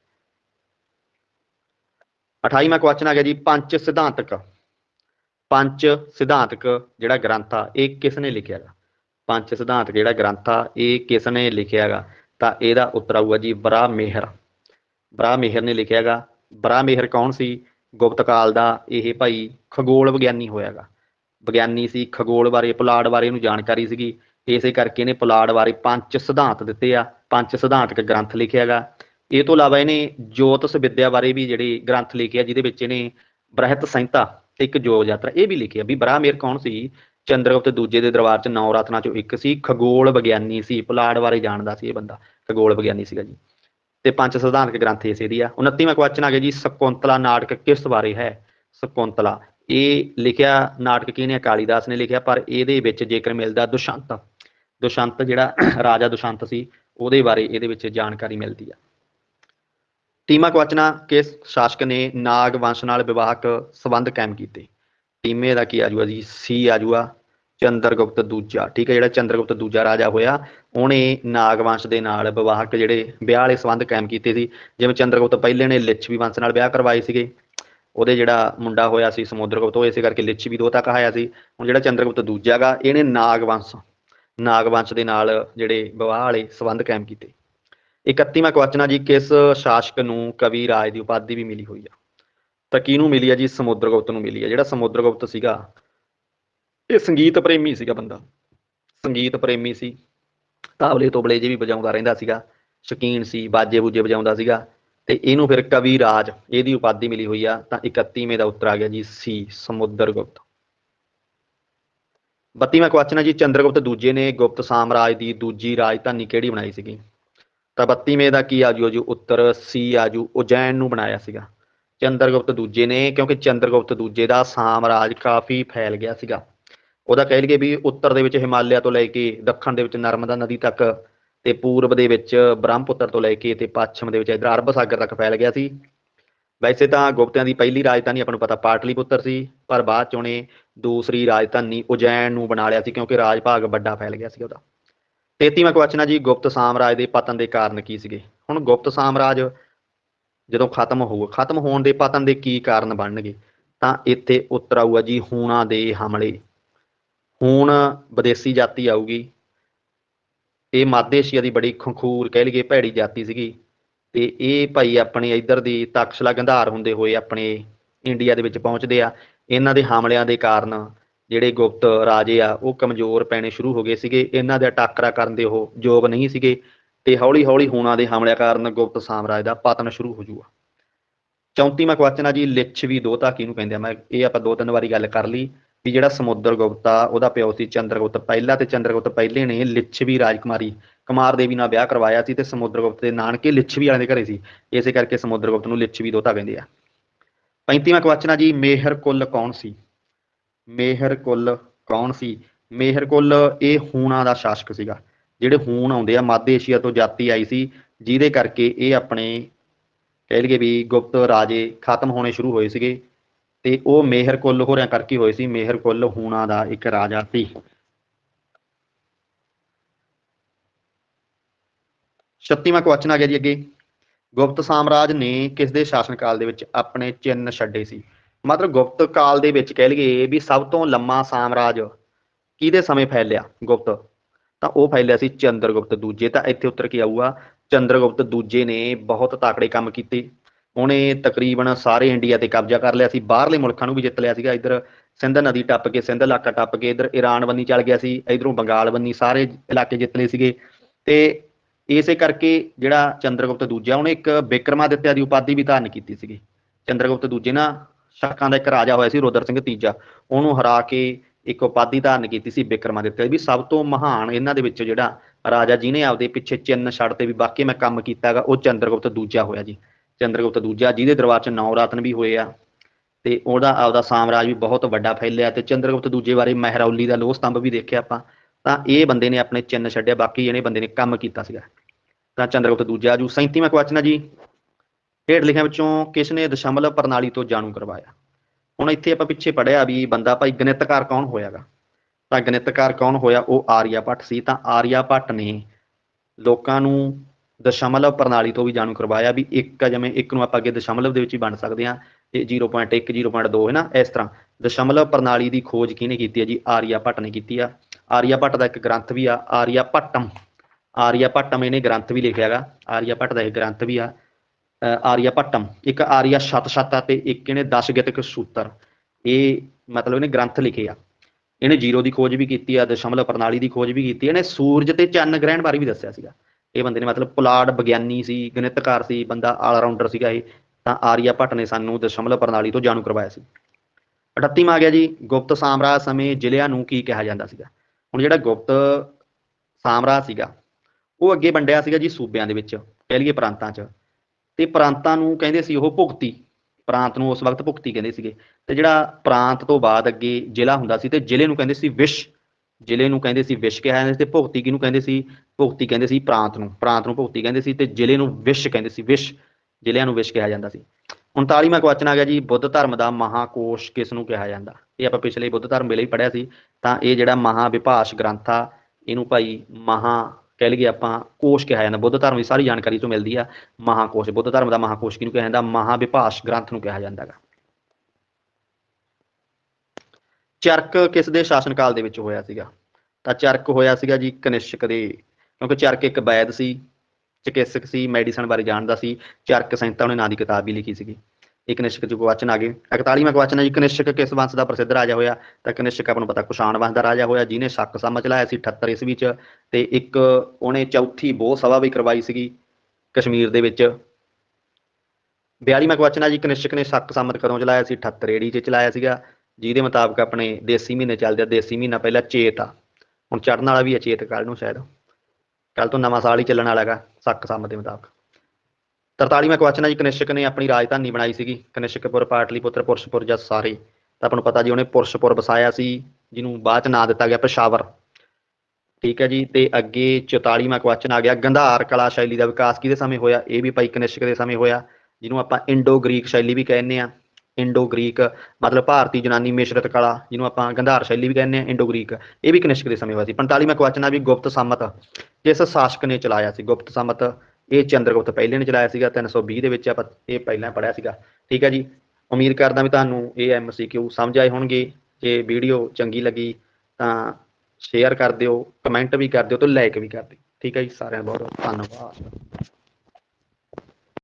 28ਵਾਂ ਕੁਐਸਚਨ ਆ ਗਿਆ ਜੀ, ਪੰਜ ਸਿਧਾਂਤਕ। ਪੰਜ ਸਿਧਾਂਤਕ ਜਿਹੜਾ ਗ੍ਰੰਥ ਆ, ਇਹ ਕਿਸ ਨੇ ਲਿਖਿਆ ਹੈਗਾ ਪੰਜ ਸਿਧਾਂਤ ਜਿਹੜਾ ਗ੍ਰੰਥ ਆ, ਇਹ ਕਿਸ ਨੇ ਲਿਖਿਆ ਹੈਗਾ ਤਾਂ ਇਹਦਾ ਉੱਤਰ ਆਊਗਾ ਜੀ ਬਰਾਮੇਹਰ ਬਰਾਮੇਹਰ ਨੇ ਲਿਖਿਆ ਹੈਗਾ ਬਰਾਮੇਹਰ ਕੌਣ ਸੀ? ਗੁਪਤ ਕਾਲ ਦਾ ਇਹ ਭਾਈ ਖਗੋਲ ਵਿਗਿਆਨੀ ਹੋਇਆਗਾ। ਵਿਗਿਆਨੀ ਸੀ, ਖਗੋਲ ਬਾਰੇ, ਪੁਲਾੜ ਬਾਰੇ ਇਹਨੂੰ ਜਾਣਕਾਰੀ ਸੀਗੀ। ਇਸੇ ਕਰਕੇ ਇਹਨੇ ਪੁਲਾੜ ਬਾਰੇ ਪੰਜ ਸਿਧਾਂਤ ਦਿੱਤੇ ਆ, ਪੰਜ ਸਿਧਾਂਤਕ ਗ੍ਰੰਥ ਲਿਖਿਆਗਾ ਇਹ ਤੋਂ ਇਲਾਵਾ ਇਹਨੇ ਜੋਤਸ ਵਿਦਿਆ ਬਾਰੇ ਵੀ ਜਿਹੜੇ ਗ੍ਰੰਥ ਲਿਖਿਆ ਜਿਹਦੇ ਵਿੱਚ ਇਹਨੇ ਬ੍ਰਹਿਤ ਸੰਹਿਤਾ ਤੇ ਇੱਕ ਜੋਗ ਯਾਤਰਾ, ਇਹ ਵੀ ਲਿਖਿਆ ਵੀ ਬਰਾਮੇਰ ਕੌਣ ਸੀ? ਚੰਦਰਗੁਪਤ ਦੂਜੇ ਦੇ ਦਰਬਾਰ 'ਚ ਨੌ ਰਤਨਾਂ 'ਚੋਂ ਇੱਕ ਸੀ, ਖਗੋਲ ਵਿਗਿਆਨੀ ਸੀ, ਪੁਲਾੜ ਬਾਰੇ ਜਾਣਦਾ ਸੀ ਇਹ ਬੰਦਾ, ਖਗੋਲ ਵਿਗਿਆਨੀ ਸੀਗਾ ਜੀ। ਤੇ ਪੰਜ ਸਿਧਾਂਤਕ ਗ੍ਰੰਥ ਇਸੇ ਦੀ ਆ। 29ਵਾਂ ਕੁਐਸਚਨ ਆ ਗਿਆ ਜੀ, ਸਕੁੰਤਲਾ ਨਾਟਕ ਕਿਸ ਬਾਰੇ ਹੈ? ਸਕੁੰਤਲਾ। ਇਹ ਲਿਖਿਆ ਨਾਟਕ ਕਿਹਨੇ? ਕਾਲੀਦਾਸ ਨੇ ਲਿਖਿਆ, ਪਰ ਇਹਦੇ ਵਿੱਚ ਜੇਕਰ ਮਿਲਦਾ ਦੁਸ਼ੰਤ। ਦੁਸ਼ੰਤ ਜਿਹੜਾ ਰਾਜਾ ਦੁਸ਼ੰਤ ਸੀ, ਉਹਦੇ ਬਾਰੇ ਇਹਦੇ ਵਿੱਚ ਜਾਣਕਾਰੀ ਮਿਲਦੀ ਆ। ਟੀਮਾ ਕੁਐਸਚਨ ਕਿਸ ਸ਼ਾਸਕ ਨੇ ਨਾਗ ਵੰਸ਼ ਨਾਲ ਵਿਵਾਹਕ ਸੰਬੰਧ ਕਾਇਮ ਕੀਤੇ? ਟੀਮੇ ਦਾ ਕੀ ਆਜੂਆ ਜੀ? ਸੀ ਆਜੂਆ, ਚੰਦਰਗੁਪਤ ਦੂਜਾ। ਠੀਕ ਹੈ, ਜਿਹੜਾ ਚੰਦਰਗੁਪਤ ਦੂਜਾ ਰਾਜਾ ਹੋਇਆ ਉਹਨੇ ਨਾਗਵੰਸ਼ ਦੇ ਨਾਲ ਵਿਵਾਹਕ ਜਿਹੜੇ ਵਿਆਹ ਵਾਲੇ ਸੰਬੰਧ ਕਾਇਮ ਕੀਤੇ ਸੀ, ਜਿਵੇਂ ਚੰਦਰਗੁਪਤ ਪਹਿਲੇ ਨੇ ਲਿੱਛਵੀ ਵੰਸ਼ ਨਾਲ ਵਿਆਹ ਕਰਵਾਏ ਸੀਗੇ। ਉਹਦੇ ਜਿਹੜਾ ਮੁੰਡਾ ਹੋਇਆ ਸੀ ਸਮੁੰਦਰਗੁਪਤ, ਉਹ ਇਸੇ ਕਰਕੇ ਲਿੱਛਵੀ ਦੋਤਾ ਕਹਾਇਆ ਸੀ। ਹੁਣ ਜਿਹੜਾ ਚੰਦਰਗੁਪਤ ਦੂਜਾਗਾ ਇਹਨੇ ਨਾਗਵੰਸ਼ ਨਾਗਵੰਸ਼ ਦੇ ਨਾਲ ਜਿਹੜੇ ਵਿਵਾਹ ਵਾਲੇ ਸੰਬੰਧ ਕਾਇਮ ਕੀਤੇ। 31ਵਾਂ ਕੁਐਸਚਨ ਆ ਜੀ, ਕਿਸ ਸ਼ਾਸਕ ਨੂੰ ਕਵੀ ਰਾਜ ਦੀ ਉਪਾਧੀ ਵੀ ਮਿਲੀ ਹੋਈ ਆ? ਤਾਂ ਕਿਹਨੂੰ ਮਿਲੀ ਆ ਜੀ? ਸਮੁੰਦਰਗੁਪਤ ਨੂੰ ਮਿਲੀ ਆ। ਜਿਹੜਾ ਸਮੁੰਦਰਗੁਪਤ ਸੀਗਾ, ਇਹ ਸੰਗੀਤ ਪ੍ਰੇਮੀ ਸੀਗਾ ਬੰਦਾ। ਸੰਗੀਤ ਪ੍ਰੇਮੀ ਸੀ। ਤਾਬਲੇ ਤੋਬਲੇ ਜੇ ਵੀ ਵਜਾਉਂਦਾ ਰਹਿੰਦਾ ਸੀਗਾ, ਸ਼ਕੀਨ ਸੀ, ਬਾਜੇ ਬੂਜੇ ਵਜਾਉਂਦਾ ਸੀਗਾ ਤੇ ਇਹਨੂੰ ਫਿਰ ਕਵੀ ਰਾਜ, ਇਹਦੀ ਉਪਾਧੀ ਮਿਲੀ ਹੋਈ ਆ, ਤਾਂ 31ਵੇਂ ਦਾ ਉੱਤਰ ਆ ਗਿਆ ਜੀ ਸੀ ਸਮੁੰਦਰ ਗੁਪਤ 32ਵਾਂ ਕੁਐਸਚਨ ਹੈ ਜੀ, ਚੰਦਰਗੁਪਤ ਦੂਜੇ ਨੇ, ਗੁਪਤ ਸਾਮਰਾਜ ਦੀ ਦੂਜੀ ਰਾਜਧਾਨੀ ਕਿਹੜੀ ਬਣਾਈ ਸੀਗੀ? ਤਾਂ 32ਵੇਂ ਦਾ ਕੀ ਆਜੂ ਜੀ ਉੱਤਰ, ਸੀ ਆਜੂ ਉਜੈਨ ਨੂੰ ਬਣਾਇਆ ਸੀਗਾ। ਚੰਦਰਗੁਪਤ ਦੂਜੇ ਨੇ, ਕਿਉਂਕਿ ਚੰਦਰਗੁਪਤ ਦੂਜੇ ਦਾ ਸਾਮਰਾਜ ਕਾਫੀ ਫੈਲ ਗਿਆ ਸੀਗਾ। ਉਹਦਾ ਕਹਿ ਲਈਏ ਵੀ ਉੱਤਰ ਦੇ ਵਿੱਚ ਹਿਮਾਲਿਆ ਤੋਂ ਲੈ ਕੇ ਦੱਖਣ ਦੇ ਵਿੱਚ ਨਰਮਦਾ ਨਦੀ ਤੱਕ ਤੇ ਪੂਰਬ ਦੇ ਵਿੱਚ ਬ੍ਰਹਮਪੁੱਤਰ ਤੋਂ ਲੈ ਕੇ ਤੇ ਪੱਛਮ ਦੇ ਵਿੱਚ ਇਧਰ ਅਰਬ ਸਾਗਰ ਤੱਕ ਫੈਲ ਗਿਆ ਸੀ। ਵੈਸੇ ਤਾਂ ਗੁਪਤਿਆਂ ਦੀ ਪਹਿਲੀ ਰਾਜਧਾਨੀ ਆਪਾਂ ਨੂੰ ਪਤਾ ਪਾਟਲੀਪੁੱਤਰ ਸੀ, ਪਰ ਬਾਅਦ ਚ ਉਹਨੇ ਦੂਸਰੀ ਰਾਜਧਾਨੀ ਉਜੈਨ ਨੂੰ ਬਣਾ ਲਿਆ ਸੀ ਕਿਉਂਕਿ ਰਾਜ ਭਾਗ ਵੱਡਾ ਫੈਲ ਗਿਆ ਸੀ ਉਹਦਾ। 33ਵਾਂ ਕੁਐਸਚਨ ਆ ਜੀ ਗੁਪਤ ਸਾਮਰਾਜ ਦੇ ਪਤਨ ਦੇ ਕਾਰਨ ਕੀ ਸੀਗੇ? ਹੁਣ ਗੁਪਤ ਸਾਮਰਾਜ ਜਦੋਂ ਖਤਮ ਹੋਊਗਾ ਖਤਮ ਹੋਣ ਦੇ ਪਤਨ ਦੇ ਕੀ ਕਾਰਨ ਬਣਨਗੇ? ਤਾਂ ਇੱਥੇ ਉੱਤਰ ਆਊਗਾ ਜੀ ਹੂਣਾ ਦੇ ਹਮਲੇ। ਹੁਣ ਵਿਦੇਸੀ ਜਾਤੀ ਆਊਗੀ। ਇਹ ਮੱਧ ਦੀ ਬੜੀ ਖੰਖੂਰ ਕਹਿ ਲਈਏ ਭੈੜੀ ਜਾਤੀ ਸੀਗੀ। ਤੇ ਇਹ ਭਾਈ ਆਪਣੇ ਇੱਧਰ ਦੀ ਤਕਸ਼ਲਾ ਗੰਧਾਰ ਹੁੰਦੇ ਹੋਏ ਆਪਣੇ ਇੰਡੀਆ ਦੇ ਵਿੱਚ ਪਹੁੰਚਦੇ ਆ। ਇਹਨਾਂ ਦੇ ਹਮਲਿਆਂ ਦੇ ਕਾਰਨ ਜਿਹੜੇ ਗੁਪਤ ਰਾਜੇ ਆ, ਉਹ ਕਮਜ਼ੋਰ ਪੈਣੇ ਸ਼ੁਰੂ ਹੋ ਗਏ ਸੀਗੇ। ਇਹਨਾਂ ਦਾ ਟਾਕਰਾ ਕਰਨ ਦੇ ਉਹ ਯੋਗ ਨਹੀਂ ਸੀਗੇ ਤੇ ਹੌਲੀ ਹੌਲੀ ਹੂਣਾ ਦੇ ਹਮਲਿਆਂ ਕਾਰਨ ਗੁਪਤ ਸਾਮਰਾਜ ਦਾ ਪਤਨ ਸ਼ੁਰੂ ਹੋ ਜੂਗਾ। 34ਵਾਂ ਕੁਐਸਚਨ ਆ ਜੀ ਲਿच्छਵੀ ਦੋਤਾ ਕਿਹਨੂੰ ਕਹਿੰਦੇ ਆ। ਮੈਂ, ਇਹ ਆਪਾਂ ਦੋ ਤਿੰਨ ਵਾਰੀ ਗੱਲ ਕਰ ਲਈ। ਵੀ ਜਿਹੜਾ ਸਮੁੰਦਰ ਗੁਪਤਾ ਉਹਦਾ ਪਿਓ ਸੀ ਚੰਦਰ ਗੁਪਤ ਪਹਿਲਾ ਤੇ ਚੰਦਰਗੁਪਤ ਪਹਿਲੇ ਨੇ ਲਿੱਛਵੀ ਰਾਜਕੁਮਾਰੀ, ਕੁਮਾਰ ਦੇਵੀ ਨਾਲ ਵਿਆਹ ਕਰਵਾਇਆ ਸੀ ਤੇ ਸਮੁੰਦਰ ਗੁਪਤ ਦੇ ਨਾਨਕੇ ਲਿੱਛਵੀ ਵਾਲਿਆਂ ਦੇ ਘਰੇ ਸੀ। ਇਸੇ ਕਰਕੇ ਸਮੁੰਦਰ ਗੁਪਤ ਨੂੰ ਲਿੱਛਵੀ ਦੋਤਾ ਕਹਿੰਦੇ ਆ। 35ਵਾਂ ਕੁਐਸਚਨ ਆ ਜੀ, ਮੇਹਰ ਕੁੱਲ ਕੌਣ ਸੀ? ਮੇਹਰ ਕੁੱਲ ਕੌਣ ਸੀ? ਮੇਹਰ ਕੁੱਲ ਇਹ ਹੂਣਾ ਦਾ ਸ਼ਾਸਕ ਸੀਗਾ, ਜਿਹੜੇ ਹੂਣ ਆਉਂਦੇ ਆ, ਮੱਧ ਏਸ਼ੀਆ ਤੋਂ ਜਾਤੀ ਆਈ ਸੀ, ਜਿਹਦੇ ਕਰਕੇ ਇਹ ਆਪਣੇ ਕਹਿ ਲਈਏ ਵੀ ਗੁਪਤ ਰਾਜੇ ਖਤਮ ਹੋਣੇ ਸ਼ੁਰੂ ਹੋਏ ਸੀਗੇ। ਤੇ ਉਹ ਮੇਹਰ ਕੁੱਲ ਹੋਰਿਆਂ ਕਰਕੇ ਹੋਏ ਸੀ, ਮੇਹਰ ਕੁੱਲ ਹੂਣਾ ਦਾ ਇੱਕ ਰਾਜਾ ਸੀ। 36ਵਾਂ ਕੁਐਸਚਨ ਆ ਗਿਆ ਜੀ ਅੱਗੇ। ਗੁਪਤ ਸਾਮਰਾਜ ਨੇ ਕਿਸ ਦੇ ਸ਼ਾਸਨ ਕਾਲ ਦੇ ਵਿੱਚ ਆਪਣੇ ਚਿੰਨ ਛੱਡੇ ਸੀ? ਮਤਲਬ ਗੁਪਤ ਕਾਲ ਦੇ ਵਿੱਚ ਕਹਿ ਲਈਏ ਵੀ ਸਭ ਤੋਂ ਲੰਮਾ ਸਾਮਰਾਜ ਕਿਹਦੇ ਸਮੇਂ ਫੈਲਿਆ? ਗੁਪਤ। ਤਾਂ ਉਹ ਫੈਲਿਆ ਸੀ ਚੰਦਰਗੁਪਤ ਦੂਜੇ। ਤਾਂ ਇੱਥੇ ਉੱਤਰ ਕੇ ਆਊਗਾ, ਚੰਦਰਗੁਪਤ ਦੂਜੇ ਨੇ ਬਹੁਤ ਤਾਕੜੇ ਕੰਮ ਕੀਤੇ। ਉਹਨੇ ਤਕਰੀਬਨ ਸਾਰੇ ਇੰਡੀਆ ਤੇ ਕਬਜ਼ਾ ਕਰ ਲਿਆ ਸੀ, ਬਾਹਰਲੇ ਮੁਲਕਾਂ ਨੂੰ ਵੀ ਜਿੱਤ ਲਿਆ ਸੀਗਾ, ਇੱਧਰ ਸਿੰਧ ਨਦੀ ਟੱਪ ਕੇ, ਸਿੰਧ ਇਲਾਕਾ ਟੱਪ ਕੇ, ਇੱਧਰ ਈਰਾਨ ਬੰਨੀ ਚੱਲ ਗਿਆ ਸੀ, ਇਧਰੋਂ ਬੰਗਾਲ ਬੰਨੀ ਸਾਰੇ ਇਲਾਕੇ ਜਿੱਤ ਲਏ ਸੀਗੇ। ਤੇ ਇਸੇ ਕਰਕੇ ਜਿਹੜਾ ਚੰਦਰਗੁਪਤ ਦੂਜਾ, ਉਹਨੇ ਇੱਕ ਬਿਕਰਮਾਦਿੱਤਿਆ ਦੀ ਉਪਾਧੀ ਵੀ ਧਾਰਨ ਕੀਤੀ ਸੀਗੀ। ਚੰਦਰਗੁਪਤ ਦੂਜੇ ਨਾ ਸ਼ਾਕਾਂ ਦਾ ਇੱਕ ਰਾਜਾ ਹੋਇਆ ਸੀ, ਰੁਦਰ ਸਿੰਘ ਤੀਜਾ, ਉਹਨੂੰ ਹਰਾ ਕੇ ਇੱਕ ਉਪਾਧੀ ਧਾਰਨ ਕੀਤੀ ਸੀ ਬਿਕਰਮਾਦਿੱਤਿਆ ਦੀ ਵੀ ਸਭ ਤੋਂ ਮਹਾਨ ਇਹਨਾਂ ਦੇ ਵਿੱਚ ਜਿਹੜਾ ਰਾਜਾ, ਜਿਹਨੇ ਆਪਦੇ ਪਿੱਛੇ ਚਿੰਨ ਛੱਡਤੇ ਵੀ ਬਾਕੀ ਮੈਂ ਕੰਮ ਕੀਤਾਗਾ, ਉਹ ਚੰਦਰਗੁਪਤ ਦੂਜਾ ਹੋਇਆ ਜੀ। ਚੰਦਰਗੁਪਤ ਦੂਜਾ, ਜਿਹਦੇ ਦਰਬਾਰ 'ਚ ਨੌ ਰਾਤਨ ਵੀ ਹੋਏ ਆ, ਤੇ ਉਹਦਾ ਆਪਦਾ ਸਾਮਰਾਜ ਵੀ ਬਹੁਤ ਵੱਡਾ ਫੈਲਿਆ ਤੇ ਚੰਦਰਗੁਪਤ ਦੂਜੇ ਬਾਰੇ ਮਹਿਰੌਲੀ ਦਾ ਲੋਹ ਸਤੰਭ ਵੀ ਦੇਖਿਆ ਆਪਾਂ, ਤਾਂ ਇਹ ਬੰਦੇ ਨੇ ਆਪਣੇ ਚਿੰਨ ਛੱਡਿਆ, ਬਾਕੀ ਇਹਨੇ ਬੰਦੇ ਨੇ ਕੰਮ ਕੀਤਾ ਸੀਗਾ। ਤਾਂ ਚੰਦਰਗੁਪਤ ਦੂਜਾ ਜੂ 37ਵਾਂ ਕੁਐਸਚਨ ਹੈ ਜੀ। ਹੇਠ ਲਿਖਿਆਂ ਵਿੱਚੋਂ ਕਿਸ ਨੇ ਦਸ਼ਮਲਵ ਪ੍ਰਣਾਲੀ ਤੋਂ ਜਾਣੂ ਕਰਵਾਇਆ? ਹੁਣ ਇੱਥੇ ਆਪਾਂ ਪਿੱਛੇ ਪੜਿਆ ਵੀ ਬੰਦਾ ਭਾਈ ਗਣਿਤਕਾਰ ਕੌਣ ਹੋਇਆਗਾ? ਤਾਂ ਗਣਿਤਕਾਰ ਕੌਣ ਹੋਇਆ? ਉਹ ਆਰੀਆ ਭੱਟ ਸੀ। ਤਾਂ ਆਰੀਆ ਭੱਟ ਨੇ ਲੋਕਾਂ ਨੂੰ ਦਸ਼ਮਲਵ ਪ੍ਰਣਾਲੀ ਤੋਂ ਵੀ ਜਾਣੂ ਕਰਵਾਇਆ ਵੀ ਇੱਕ ਜਿਵੇਂ ਇੱਕ ਨੂੰ ਆਪਾਂ ਅੱਗੇ ਦਸ਼ਮਲਵ ਦੇ ਵਿੱਚ ਹੀ ਵੰਡ ਸਕਦੇ ਹਾਂ ਤੇ 0.1 0.2 ਹੈ ਨਾ, ਇਸ ਤਰ੍ਹਾਂ। ਦਸ਼ਮਲਵ ਪ੍ਰਣਾਲੀ ਦੀ ਖੋਜ ਕਿਹਨੇ ਕੀਤੀ ਹੈ ਜੀ? ਆਰੀਆ ਭੱਟ ਨੇ ਕੀਤੀ ਆ। ਆਰੀਆ ਭੱਟ ਦਾ ਇੱਕ ਗ੍ਰੰਥ ਵੀ ਆ, ਆਰੀਆ ਭੱਟਮ। ਆਰੀਆ ਭੱਟਮ ਇਹਨੇ ਗ੍ਰੰਥ ਵੀ ਲਿਖਿਆਗਾ ਆਰੀਆ ਭੱਟ ਦਾ ਇੱਕ ਗ੍ਰੰਥ ਵੀ ਆ। ਆਰੀਆ ਭੱਟਮ, ਇੱਕ ਆਰੀਆ ਸ਼ਤ ਸ਼ਤ ਤੇ ਇੱਕ ਇਹਨੇ 10 ਗਿਤਕ ਸੂਤਰ। ਇਹ ਮਤਲਬ ਇਹਨੇ ਗ੍ਰੰਥ ਲਿਖੇ ਆ। ਇਹਨੇ ਜ਼ੀਰੋ ਦੀ ਖੋਜ ਵੀ ਕੀਤੀ ਆ, ਦਸ਼ਮਲਵ ਪ੍ਰਣਾਲੀ ਦੀ ਖੋਜ ਵੀ ਕੀਤੀ ਇਹਨੇ ਸੂਰਜ ਤੇ ਚੰਨ ਗ੍ਰਹਿਣ ਬਾਰੇ ਵੀ ਦੱਸਿਆ ਸੀਗਾ। ਇਹ ਬੰਦੇ ਨੇ ਮਤਲਬ ਪੁਲਾੜ, ਵਿਗਿਆਨੀ ਸੀ, ਗਣਿਤਕਾਰ ਸੀ, ਬੰਦਾ ਆਲ ਰਾਉਂਡਰ ਸੀਗਾ ਇਹ, ਤਾਂ ਆਰੀਆ ਭੱਟ ਨੇ ਸਾਨੂੰ ਦਸ਼ਮਲਵ ਪ੍ਰਣਾਲੀ ਤੋਂ ਜਾਣੂ ਕਰਵਾਇਆ ਸੀ। 38ਵਾਂ ਆ ਗਿਆ ਜੀ, ਗੁਪਤ ਸਾਮਰਾਜ ਸਮੇਂ ਜ਼ਿਲ੍ਹਿਆਂ ਨੂੰ ਕੀ ਕਿਹਾ ਜਾਂਦਾ ਸੀਗਾ? ਹੁਣ ਜਿਹੜਾ ਗੁਪਤ ਸਾਮਰਾਜ ਸੀਗਾ, ਉਹ ਅੱਗੇ ਵੰਡਿਆ ਸੀਗਾ ਜੀ ਸੂਬਿਆਂ ਦੇ ਵਿੱਚ, ਕਹਿ ਲਈਏ ਪ੍ਰਾਂਤਾਂ 'ਚ। ਤੇ ਪ੍ਰਾਂਤਾਂ ਨੂੰ ਕਹਿੰਦੇ ਸੀ ਉਹ ਭੁਗਤੀ, ਪ੍ਰਾਂਤ ਨੂੰ ਉਸ ਵਕਤ ਭੁਗਤੀ ਕਹਿੰਦੇ ਸੀਗੇ। ਤੇ ਜਿਹੜਾ ਪ੍ਰਾਂਤ ਤੋਂ ਬਾਅਦ ਅੱਗੇ ਜ਼ਿਲ੍ਹਾ ਹੁੰਦਾ ਸੀ, ਤੇ ਜ਼ਿਲ੍ਹੇ ਨੂੰ ਕਹਿੰਦੇ ਸੀ ਵਿਸ਼। ਜ਼ਿਲ੍ਹੇ ਨੂੰ ਕਹਿੰਦੇ ਸੀ ਵਿਸ਼ ਕਿਹਾ ਜਾਂਦਾ ਸੀ ਤੇ ਭੁਗਤੀ ਕਿਹਨੂੰ ਕਹਿੰਦੇ ਸੀ? ਭੁਗਤੀ ਕਹਿੰਦੇ ਸੀ ਪ੍ਰਾਂਤ ਨੂੰ ਪ੍ਰਾਂਤ ਨੂੰ ਭੁਗਤੀ ਕਹਿੰਦੇ ਸੀ ਤੇ ਜ਼ਿਲ੍ਹੇ ਨੂੰ ਵਿਸ਼ ਕਹਿੰਦੇ ਸੀ, ਵਿਸ਼, ਜ਼ਿਲ੍ਹਿਆਂ ਨੂੰ ਵਿਸ਼ ਕਿਹਾ ਜਾਂਦਾ ਸੀ। 39ਵਾਂ ਕੁਐਸਚਨ ਆ ਗਿਆ ਜੀ, ਬੁੱਧ ਧਰਮ ਦਾ ਮਹਾਕੋਸ਼ ਕਿਸ ਨੂੰ ਕਿਹਾ ਜਾਂਦਾ? ਇਹ ਆਪਾਂ ਪਿਛਲੇ ਬੁੱਧ ਧਰਮ ਵੇਲੇ ਹੀ ਪੜਿਆ ਸੀ, ਤਾਂ ਇਹ ਜਿਹੜਾ ਮਹਾਵਿਭਾਸ਼ ਗ੍ਰੰਥ ਆ, ਇਹਨੂੰ ਭਾਈ ਮਹਾ ਕਹਿ ਲਈਏ ਆਪਾਂ, ਕੋਸ਼ ਕਿਹਾ ਜਾਂਦਾ। ਬੁੱਧ ਧਰਮ ਦੀ ਸਾਰੀ ਜਾਣਕਾਰੀ ਤੋਂ ਮਿਲਦੀ ਆ, ਮਹਾਕੋਸ਼, ਬੁੱਧ ਧਰਮ ਦਾ ਮਹਾਕੋਸ਼ ਕਿਹਨੂੰ ਕਿਹਾ ਜਾਂਦਾ? ਮਹਾਵਿਭਾਸ਼ ਗ੍ਰੰਥ ਨੂੰ ਕਿਹਾ ਜਾਂਦਾਗਾ ਚਰਕ ਕਿਸ ਦੇ ਸ਼ਾਸਨ ਕਾਲ ਦੇ ਵਿੱਚ ਹੋਇਆ ਸੀਗਾ? ਤਾਂ ਚਰਕ ਹੋਇਆ ਸੀਗਾ ਜੀ ਕਨਿਸ਼ਕ ਦੇ, ਕਿਉਂਕਿ ਚਰਕ ਇੱਕ ਵੈਦ ਸੀ, ਚਿਕਿਤਸਕ ਸੀ, ਮੈਡੀਸਨ ਬਾਰੇ ਜਾਣਦਾ ਸੀ, ਚਰਕ ਸੰਹਿਤਾ ਉਹਨੇ ਨਾਂ ਦੀ ਕਿਤਾਬ ਵੀ ਲਿਖੀ ਸੀਗੀ। ਇਹ ਕਨਿਸ਼ਕ ਜੀ ਕੁਐਸਚਨ ਆ ਗਏ। 41ਵਾਂ ਕੁਐਸਚਨ ਹੈ ਜੀ, ਕਨਿਸ਼ਕ ਕਿਸ ਵੰਸ਼ ਦਾ ਪ੍ਰਸਿੱਧ ਰਾਜਾ ਹੋਇਆ? ਤਾਂ ਕਨਿਸ਼ਕ ਆਪਾਂ ਨੂੰ ਪਤਾ, ਕੁਸ਼ਾਣ ਵੰਸ਼ ਦਾ ਰਾਜਾ ਹੋਇਆ, ਜਿਹਨੇ ਸ਼ੱਕ ਸਮ ਚਲਾਇਆ ਸੀ 78 ਈਸਵੀ ਚ, ਤੇ ਇੱਕ ਉਹਨੇ ਚੌਥੀ ਬੋਧ ਸਭਾ ਵੀ ਕਰਵਾਈ ਸੀਗੀ ਕਸ਼ਮੀਰ ਦੇ ਵਿੱਚ। 42ਵਾਂ ਕੁਐਸਚਨ ਹੈ ਜੀ, ਕਨਿਸ਼ਕ ਨੇ ਸ਼ੱਕ ਸੰਮਤ ਕਦੋਂ ਚਲਾਇਆ ਸੀ 78 ਏਡੀ ਚ ਚਲਾਇਆ ਸੀਗਾ। ਜਿਹਦੇ ਮੁਤਾਬਕ ਆਪਣੇ ਦੇਸੀ ਮਹੀਨੇ ਚੱਲਦੇ ਆ, ਦੇਸੀ ਮਹੀਨਾ ਪਹਿਲਾਂ ਚੇਤ ਆ। ਹੁਣ ਚੜਨ ਵਾਲਾ ਵੀ ਹੈ ਚੇਤ ਕੱਲ ਨੂੰ ਸ਼ਾਇਦ। ਕੱਲ ਤੋਂ ਨਵਾਂ ਸਾਲ ਹੀ ਚੱਲਣ ਵਾਲਾ ਹੈਗਾ ਸੱਕ ਸੰਮ ਦੇ ਮੁਤਾਬਕ। 43ਵਾਂ ਕੁਐਸਚਨ ਹੈ ਜੀ ਕਨਿਸ਼ਕ ਨੇ ਆਪਣੀ ਰਾਜਧਾਨੀ ਬਣਾਈ ਸੀਗੀ, ਕਨਿਸ਼ਕਪੁਰ, ਪਾਟਲੀਪੁੱਤਰ, ਪੁਰਸ਼ਪੁਰ ਜਾਂ ਸਾਰੇ। ਤਾਂ ਆਪਾਂ ਨੂੰ ਪਤਾ ਜੀ ਉਹਨੇ ਪੁਰਸ਼ਪੁਰ ਵਸਾਇਆ ਸੀ, ਜਿਹਨੂੰ ਬਾਅਦ ਚ ਨਾਂ ਦਿੱਤਾ ਗਿਆ ਪਸ਼ਾਵਰ। ਠੀਕ ਹੈ ਜੀ, ਤੇ ਅੱਗੇ 44ਵਾਂ ਕੁਐਸਚਨ ਆ ਗਿਆ, ਗੰਧਾਰ ਕਲਾ ਸ਼ੈਲੀ ਦਾ ਵਿਕਾਸ ਕਿਹਦੇ ਸਮੇਂ ਹੋਇਆ? ਇਹ ਵੀ ਭਾਈ ਕਨਿਸ਼ਕ ਦੇ ਸਮੇਂ ਹੋਇਆ, ਜਿਹਨੂੰ ਆਪਾਂ ਇੰਡੋ ਗ੍ਰੀਕ ਸ਼ੈਲੀ ਵੀ ਕਹਿੰਦੇ ਆ ਇੰਡੋ ਗ੍ਰੀਕ ਮਤਲਬ ਭਾਰਤੀ ਜਨਾਨੀ ਮਿਸ਼ਰਤ ਕਲਾ, ਜਿਹਨੂੰ ਆਪਾਂ ਗੰਧਾਰ ਸ਼ੈਲੀ ਵੀ ਕਹਿੰਦੇ ਆ ਇੰਡੋ ਗ੍ਰੀਕ ਇਹ ਵੀ ਕਨਿਸ਼ਕ ਦੇ ਸਮੇਂ ਹੋਇਆ ਸੀ 45ਵਾਂ ਕੁਐਸਚਨ ਆ ਵੀ ਗੁਪਤ ਸੰਮਤ, ਜਿਸ ਸ਼ਾਸਕ ਨੇ ਚਲਾਇਆ ਸੀ ਗੁਪਤ ਸੰਮਤ, ਇਹ ਚੰਦਰਗੁਪਤ ਪਹਿਲੇ ਨੇ ਚਲਾਇਆ ਸੀਗਾ 320 ਦੇ ਵਿੱਚ ਆਪਾਂ ਇਹ ਪਹਿਲਾਂ ਪੜਿਆ ਸੀਗਾ। ਠੀਕ ਹੈ ਜੀ, ਉਮੀਦ ਕਰਦਾ ਵੀ ਤੁਹਾਨੂੰ ਇਹ ਐਮਸੀਕਿਊ ਸਮਝ ਆਏ ਹੋਣਗੇ, ਜੇ ਵੀਡੀਓ ਚੰਗੀ ਲੱਗੀ ਤਾਂ ਸ਼ੇਅਰ ਕਰ ਦਿਓ ਕਮੈਂਟ ਵੀ ਕਰ ਦਿਓ ਤੇ ਲਾਈਕ ਵੀ ਕਰ ਦਿਓ। ਠੀਕ ਹੈ ਜੀ, ਸਾਰਿਆਂ ਦਾ ਬਹੁਤ ਬਹੁਤ ਧੰਨਵਾਦ।